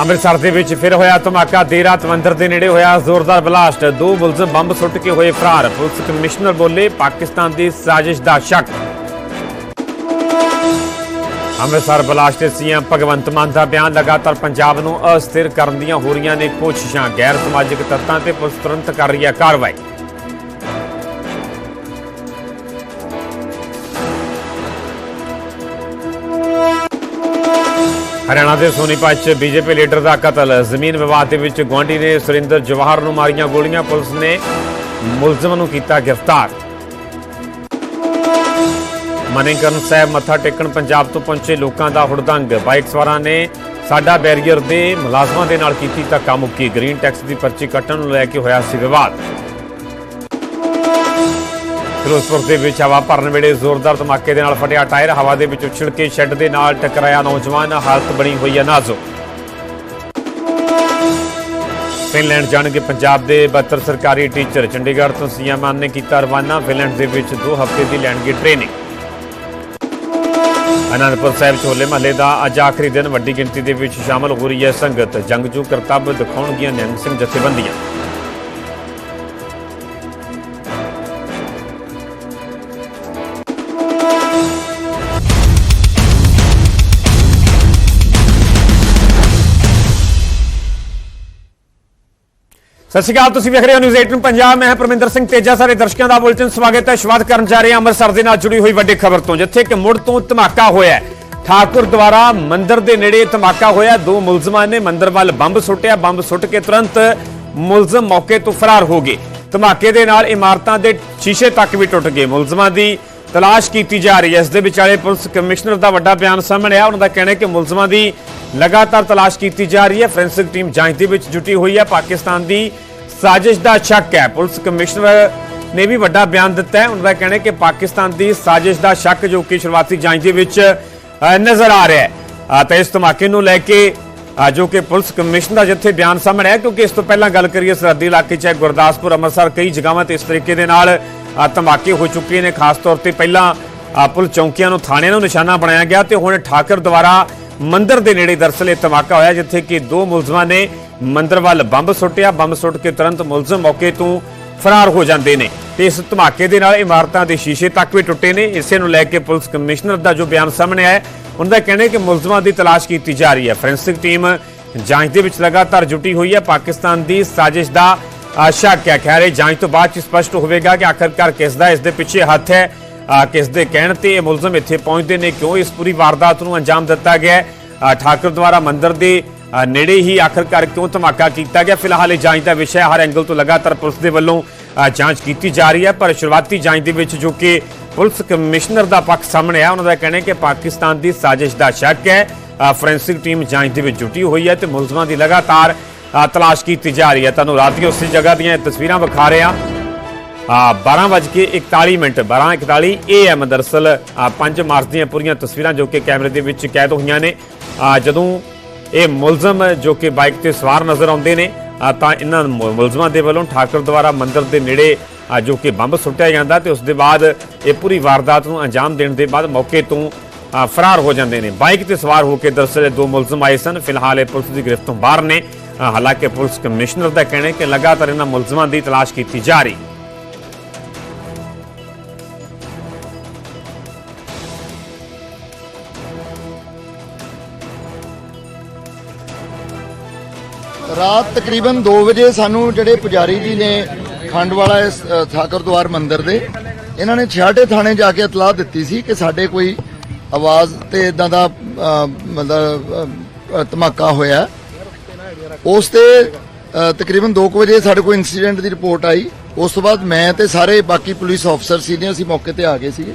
ਅੰਮ੍ਰਿਤਸਰ ਦੇ ਵਿੱਚ ਫਿਰ ਹੋਇਆ ਧਮਾਕਾ, ਦੇਰ ਰਾਤ ਮੰਦਿਰ ਦੇ ਨੇੜੇ ਹੋਇਆ ਜ਼ੋਰਦਾਰ ਬਲਾਸਟ। ਦੋ ਮੁਲਜ਼ਮ ਬੰਬ ਸੁੱਟ ਕੇ ਹੋਏ ਫਰਾਰ। ਪੁਲਿਸ ਕਮਿਸ਼ਨਰ ਬੋਲੇ, ਪਾਕਿਸਤਾਨ ਦੀ ਸਾਜ਼ਿਸ਼ ਦਾ ਸ਼ੱਕ। ਅੰਮ੍ਰਿਤਸਰ ਬਲਾਸਟ ਦੇ ਸੀਐਮ ਭਗਵੰਤ ਮਾਨ ਦਾ ਬਿਆਨ ਲਗਾਤਾਰ ਪੰਜਾਬ ਨੂੰ ਅਸਥਿਰ ਕਰਨ ਦੀਆਂ ਹੋ ਰਹੀਆਂ ਨੇ ਕੋਸ਼ਿਸ਼ਾਂ। ਗੈਰ ਸਮਾਜਿਕ ਤੱਤਾਂ ਤੇ ਪੁਲਿਸ ਤੁਰੰਤ ਕਰ ਰਹੀ ਹੈ ਕਾਰਵਾਈ। ਹਰਿਆਣਾ ਦੇ ਸੋਨੀਪਤ 'ਚ ਬੀਜੇਪੀ ਲੀਡਰ ਦਾ ਕਤਲ। ਜ਼ਮੀਨ ਵਿਵਾਦ ਦੇ ਵਿੱਚ ਗੁਆਂਢੀ ਨੇ ਸੁਰਿੰਦਰ ਜਵਾਹਰ ਨੂੰ ਮਾਰੀਆਂ ਗੋਲੀਆਂ। ਪੁਲਿਸ ਨੇ ਮੁਲਜ਼ਮ ਨੂੰ ਕੀਤਾ ਗ੍ਰਿਫਤਾਰ। ਮਨੇਕਰਨ ਸਾਹਿਬ ਮੱਥਾ ਟੇਕਣ ਪੰਜਾਬ ਤੋਂ ਪਹੁੰਚੇ ਲੋਕਾਂ ਦਾ ਹੁੜਦੰਗ। ਬਾਈਕ ਸਵਾਰਾਂ ਨੇ ਸਾਡਾ ਬੈਰੀਅਰ ਦੇ ਮੁਲਾਜ਼ਮਾਂ ਦੇ ਨਾਲ ਕੀਤੀ ਧੱਕਾ ਮੁੱਕੀ। ਗ੍ਰੀਨ ਟੈਕਸ ਦੀ ਪਰਚੀ ਕੱਟਣ ਨੂੰ ਲੈ ਕੇ ਹੋਇਆ ਸੀ ਵਿਵਾਦ। ਫਿਰੋਜ਼ਪੁਰ ਦੇ ਵਿੱਚ ਹਵਾ ਭਰਨ ਵੇਲੇ ਜ਼ੋਰਦਾਰ ਧਮਾਕੇ ਦੇ ਨਾਲ ਫਟਿਆ ਟਾਇਰ। ਹਵਾ ਦੇ ਵਿੱਚ ਉਛਲ ਕੇ ਸ਼ੈੱਡ ਦੇ ਨਾਲ ਟਕਰਾਇਆ ਨੌਜਵਾਨ। ਹਾਲਤ ਬਣੀ ਹੋਈ ਹੈ ਨਾਜ਼ੁਕ। ਫਿਨਲੈਂਡ ਜਾਣਗੇ ਪੰਜਾਬ ਦੇ 72 ਸਰਕਾਰੀ ਟੀਚਰ। ਚੰਡੀਗੜ੍ਹ ਤੋਂ ਸੀਐਮ ਮਾਨ ਨੇ ਕੀਤਾ ਰਵਾਨਾ। ਫਿਨਲੈਂਡ ਦੇ ਵਿੱਚ 2 ਹਫ਼ਤੇ ਦੀ ਲੈਣਗੇ ਟ੍ਰੇਨਿੰਗ। ਅਨੰਦਪੁਰ ਸਾਹਿਬ ਚੋਲੇ ਮਹੱਲੇ ਦਾ ਅੱਜ ਆਖਰੀ ਦਿਨ। ਵੱਡੀ ਗਿਣਤੀ ਦੇ ਵਿੱਚ ਸ਼ਾਮਲ ਹੋ ਰਹੀ ਹੈ ਸੰਗਤ। ਜੰਗਜੂ ਕਰਤੱਵ ਦਿਖਾਉਣਗੀਆਂ। ਨਿਹੰਗ ਸਿੰਘ ਜਥੇਬੰਦੀਆਂ। ਸਤਿ ਸ਼੍ਰੀ ਅਕਾਲ, ਤੁਸੀਂ ਵੇਖ ਰਹੇ ਹੋ ਨਿਊਜ਼ 18 ਪੰਜਾਬ। ਮੈਂ ਹਾਂ ਪਰਮਿੰਦਰ ਸਿੰਘ ਤੇਜਾ, ਸਾਰੇ ਦਰਸ਼ਕਾਂ ਦਾ ਬੁਲਟਨ ਸਵਾਗਤ ਹੈ। ਸ਼ੁਰੂਆਤ ਕਰਨ ਜਾ ਰਹੇ ਹਾਂ ਅੰਮ੍ਰਿਤਸਰ ਦੇ ਨਾਲ ਜੁੜੀ ਹੋਈ ਵੱਡੀ ਖਬਰ ਤੋਂ, ਜਿੱਥੇ ਕਿ ਮੁੜ ਤੋਂ ਧਮਾਕਾ ਹੋਇਆ ਹੈ। ਠਾਕੁਰ ਦੁਆਰਾ ਮੰਦਿਰ ਦੇ ਨੇੜੇ ਧਮਾਕਾ ਹੋਇਆ। ਦੋ ਮੁਲਜ਼ਮਾਂ ਨੇ ਮੰਦਿਰ ਵੱਲ ਬੰਬ ਸੁੱਟਿਆ। ਬੰਬ ਸੁੱਟ ਕੇ ਤੁਰੰਤ ਮੁਲਜ਼ਮ ਮੌਕੇ ਤੋਂ ਫਰਾਰ ਹੋ ਗਏ। ਧਮਾਕੇ ਦੇ ਨਾਲ ਇਮਾਰਤਾਂ ਦੇ ਸ਼ੀਸ਼ੇ ਤੱਕ ਵੀ ਟੁੱਟ ਗਏ। ਮੁਲਜ਼ਮਾਂ ਦੀ ਤਲਾਸ਼ ਕੀਤੀ ਜਾ ਰਹੀ ਹੈ। ਇਸ ਦੇ ਵਿਚਾਲੇ ਪੁਲਿਸ ਕਮਿਸ਼ਨਰ ਦਾ ਵੱਡਾ ਬਿਆਨ ਸਾਹਮਣੇ ਆਇਆ। ਉਹਨਾਂ ਦਾ ਕਹਿਣਾ ਹੈ ਕਿ ਮੁਲਜ਼ਮਾਂ ਦੀ ਲਗਾਤਾਰ ਤਲਾਸ਼ ਕੀਤੀ ਜਾ ਰਹੀ ਹੈ। ਫੋਰੈਂਸਿਕ ਟੀਮ ਜਾਂਚ ਦੇ ਵਿੱਚ ਜੁਟੀ ਹੋਈ ਹੈ। ਪਾਕਿਸਤਾਨ ਦੀ ਸਾਜ਼ਿਸ਼ ਦਾ ਸ਼ੱਕ ਹੈ। ਪੁਲਿਸ ਕਮਿਸ਼ਨਰ ਨੇ ਵੀ ਵੱਡਾ ਬਿਆਨ ਦਿੱਤਾ ਹੈ। ਉਹਨਾਂ ਦਾ ਕਹਿਣਾ ਹੈ ਕਿ ਪਾਕਿਸਤਾਨ ਦੀ ਸਾਜ਼ਿਸ਼ ਦਾ ਸ਼ੱਕ ਜੋ ਕਿ ਸ਼ੁਰੂਆਤੀ ਜਾਂਚ ਦੇ ਵਿੱਚ ਨਜ਼ਰ ਆ ਰਿਹਾ ਹੈ। ਤਾਂ ਇਸ ਧਮਾਕੇ ਨੂੰ ਲੈ ਕੇ ਜੋ ਕਿ ਪੁਲਿਸ ਕਮਿਸ਼ਨਰ ਦਾ ਜਿੱਥੇ ਬਿਆਨ ਸਾਹਮਣੇ ਆਇਆ ਕਿਉਂਕਿ ਇਸ ਤੋਂ ਪਹਿਲਾਂ ਗੱਲ ਕਰੀਏ ਸਰਹੱਦੀ ਇਲਾਕੇ 'ਚ ਗੁਰਦਾਸਪੁਰ ਅੰਮ੍ਰਿਤਸਰ ਕਈ ਜਗ੍ਹਾਵਾਂ ਤੇ ਇਸ ਤਰੀਕੇ ਦੇ ਨਾਲ ਧਮਾਕੇ ਹੋ ਚੁੱਕੇ ਨੇ। ਖਾਸ ਤੌਰ ਤੇ ਪਹਿਲਾਂ ਅ, ਪੁਲਿਸ ਚੌਂਕੀਆਂ ਨੂੰ ਥਾਣਿਆਂ ਨੂੰ ਨਿਸ਼ਾਨਾ ਬਣਾਇਆ ਗਿਆ ਤੇ ਹੁਣ ਠਾਕਰ ਦੁਆਰਾ ਮੰਦਿਰ ਦੇ ਨੇੜੇ ਦਰਸਲ ਇਹ ਧਮਾਕਾ ਹੋਇਆ ਜਿੱਥੇ ਕਿ ਦੋ ਮੁਲਜ਼ਮਾਂ ਨੇ ਮੰਦਿਰ ਵੱਲ ਬੰਬ ਸੁੱਟਿਆ। ਬੰਬ ਸੁੱਟ ਕੇ ਤੁਰੰਤ ਮੁਲਜ਼ਮ ਮੌਕੇ ਤੋਂ ਫਰਾਰ ਹੋ ਜਾਂਦੇ ਨੇ ਤੇ ਇਸ ਧਮਾਕੇ ਦੇ ਨਾਲ ਇਮਾਰਤਾਂ ਦੇ ਸ਼ੀਸ਼ੇ ਤੱਕ ਵੀ ਟੁੱਟੇ ਨੇ। ਇਸੇ ਨੂੰ ਲੈ ਕੇ ਪੁਲਿਸ ਕਮਿਸ਼ਨਰ ਦਾ ਜੋ ਬਿਆਨ ਸਾਹਮਣੇ ਆਇਆ ਉਹਨਾਂ ਦਾ ਕਹਿਣਾ ਹੈ ਕਿ ਮੁਲਜ਼ਮਾਂ ਦੀ ਤਲਾਸ਼ ਕੀਤੀ ਜਾ ਰਹੀ ਹੈ। ਫੋਰੈਂਸਿਕ ਟੀਮ ਜਾਂਚ ਦੇ ਵਿੱਚ ਲਗਾਤਾਰ ਜੁਟੀ ਹੋਈ ਹੈ। ਪਾਕਿਸਤਾਨ ਦੀ ਸਾਜ਼ਿਸ਼ ਦਾ ਆਸ਼ਾ ਸ਼ੱਕ ਹੈ। ਖੈਰ ਜਾਂਚ ਤੋਂ ਬਾਅਦ ਚ ਸਪਸ਼ਟ ਹੋਵੇਗਾ ਕਿ ਆਖਰਕਾਰ ਕਿਸ ਦਾ ਇਸ ਦੇ ਪਿੱਛੇ ਹੱਥ ਹੈ। ਕਿਸ ਦੇ ਕਹਿਣ ਤੇ ਇਹ ਮੁਲਜ਼ਮ ਇੱਥੇ ਪਹੁੰਚਦੇ ਨੇ। ਕਿਉਂ ਇਸ ਪੂਰੀ ਵਾਰਦਾਤ ਨੂੰ ਅੰਜਾਮ ਦਿੱਤਾ ਗਿਆ ਠਾਕੁਰ ਦੁਆਰਾ ਮੰਦਿਰ ਦੇ ਨੇੜੇ ਹੀ ਆਖਰਕਾਰ ਕਿਉਂ ਧਮਾਕਾ ਕੀਤਾ ਗਿਆ? ਫਿਲਹਾਲ ਇਹ ਜਾਂਚ ਦਾ ਵਿਸ਼ਾ ਹਰ ਐਂਗਲ ਤੋਂ ਲਗਾਤਾਰ ਪੁਲਿਸ ਦੇ ਵੱਲੋਂ ਜਾਂਚ ਕੀਤੀ ਜਾ ਰਹੀ ਹੈ। ਪਰ ਸ਼ੁਰੂਆਤੀ ਜਾਂਚ ਦੇ ਵਿੱਚ ਜੋ ਕਿ ਪੁਲਿਸ ਕਮਿਸ਼ਨਰ ਦਾ ਪੱਖ ਸਾਹਮਣੇ ਆ ਉਹਨਾਂ ਦਾ ਕਹਿਣਾ ਹੈ ਕਿ ਪਾਕਿਸਤਾਨ ਦੀ ਸਾਜ਼ਿਸ਼ ਦਾ ਸ਼ੱਕ ਹੈ। ਫੋਰੈਂਸਿਕ ਟੀਮ ਜਾਂਚ ਦੇ ਵਿੱਚ ਜੁਟੀ ਹੋਈ ਹੈ ਤੇ ਮੁਲਜ਼ਮਾਂ ਦੀ ਲਗਾਤਾਰ ਤਲਾਸ਼ ਕੀਤੀ ਜਾ ਰਹੀ ਹੈ। ਤੁਹਾਨੂੰ ਰਾਤ ਦੀ ਉਸੇ ਜਗ੍ਹਾ ਦੀਆਂ ਤਸਵੀਰਾਂ ਵਿਖਾ ਰਹੇ। ਹਾਂ 12:41 ਮਿੰਟ 12:41 ਏਐਮ ਦਰਸਲ 5 ਮਾਰਚ ਦੀਆਂ ਪੂਰੀਆਂ ਤਸਵੀਰਾਂ ਜੋ ਕਿ ਕੈਮਰੇ ਦੇ ਵਿੱਚ ਕੈਦ ਹੋਈਆਂ ਨੇ। ਜਦੋਂ ਇਹ ਮੁਲਜ਼ਮ ਜੋ ਕਿ ਬਾਈਕ ਤੇ ਸਵਾਰ ਨਜ਼ਰ ਆਉਂਦੇ ਨੇ ਤਾਂ ਇਹਨਾਂ ਮੁਲਜ਼ਮਾਂ ਦੇ ਵੱਲੋਂ ਠਾਕੁਰ ਦੁਆਰਾ ਮੰਦਿਰ ਦੇ ਨੇੜੇ ਜੋ ਕਿ ਬੰਬ ਸੁੱਟਿਆ ਜਾਂਦਾ ਤੇ ਉਸ ਦੇ ਬਾਅਦ ਇਹ ਪੂਰੀ ਵਾਰਦਾਤ ਨੂੰ ਅੰਜਾਮ ਦੇਣ ਦੇ ਬਾਅਦ ਮੌਕੇ ਤੋਂ ਫਰਾਰ ਹੋ ਜਾਂਦੇ ਨੇ। ਬਾਈਕ ਤੇ ਸਵਾਰ ਹੋ ਕੇ ਦਰਸਲ ਇਹ ਦੋ ਮੁਲਜ਼ਮ ਆਏ ਸਨ। ਫਿਲਹਾਲ ਇਹ ਪੁਲਿਸ ਦੀ ਗ੍ਰਿਫਤ ਤੋਂ ਬਾਹਰ ਨੇ। ਹਾਲਾਂਕਿ ਪੁਲਿਸ ਕਮਿਸ਼ਨਰ ਦਾ ਕਹਿਣਾ ਹੈ ਕਿ ਲਗਾਤਾਰ ਇਹਨਾਂ ਮੁਲਜ਼ਮਾਂ ਦੀ ਤਲਾਸ਼ ਕੀਤੀ ਜਾ ਰਹੀ ਰਾਤ ਤਕਰੀਬਨ 2 ਵਜੇ ਸਾਨੂੰ ਜਿਹੜੇ ਪੁਜਾਰੀ ਜੀ ਨੇ ਖੰਡ ਵਾਲਾ ਇਸ, ਅ, ਦੁਆਰ ਮੰਦਿਰ ਦੇ ਇਹਨਾਂ ਨੇ ਛਿਆਟੇ ਥਾਣੇ ਜਾ ਕੇ ਇਤਲਾਹ ਦਿੱਤੀ ਸੀ ਕਿ ਸਾਡੇ ਕੋਈ ਆਵਾਜ਼ ਤੇ ਇਦਾਂ ਦਾ ਮਤਲਬ ਧਮਾਕਾ ਹੋਇਆ। ਉਸ ਤੇ ਅ, ਤਕਰੀਬਨ 2 ਵਜੇ ਸਾਡੇ ਕੋਲ ਇਨਸੀਡੈਂਟ ਦੀ ਰਿਪੋਰਟ ਆਈ। ਉਸ ਤੋਂ ਬਾਅਦ ਮੈਂ ਤੇ ਸਾਰੇ ਬਾਕੀ ਪੁਲਿਸ ਅਫਸਰ ਸੀ ਨੇ ਅਸੀਂ ਮੌਕੇ ਤੇ ਆ ਗਏ ਸੀਗੇ।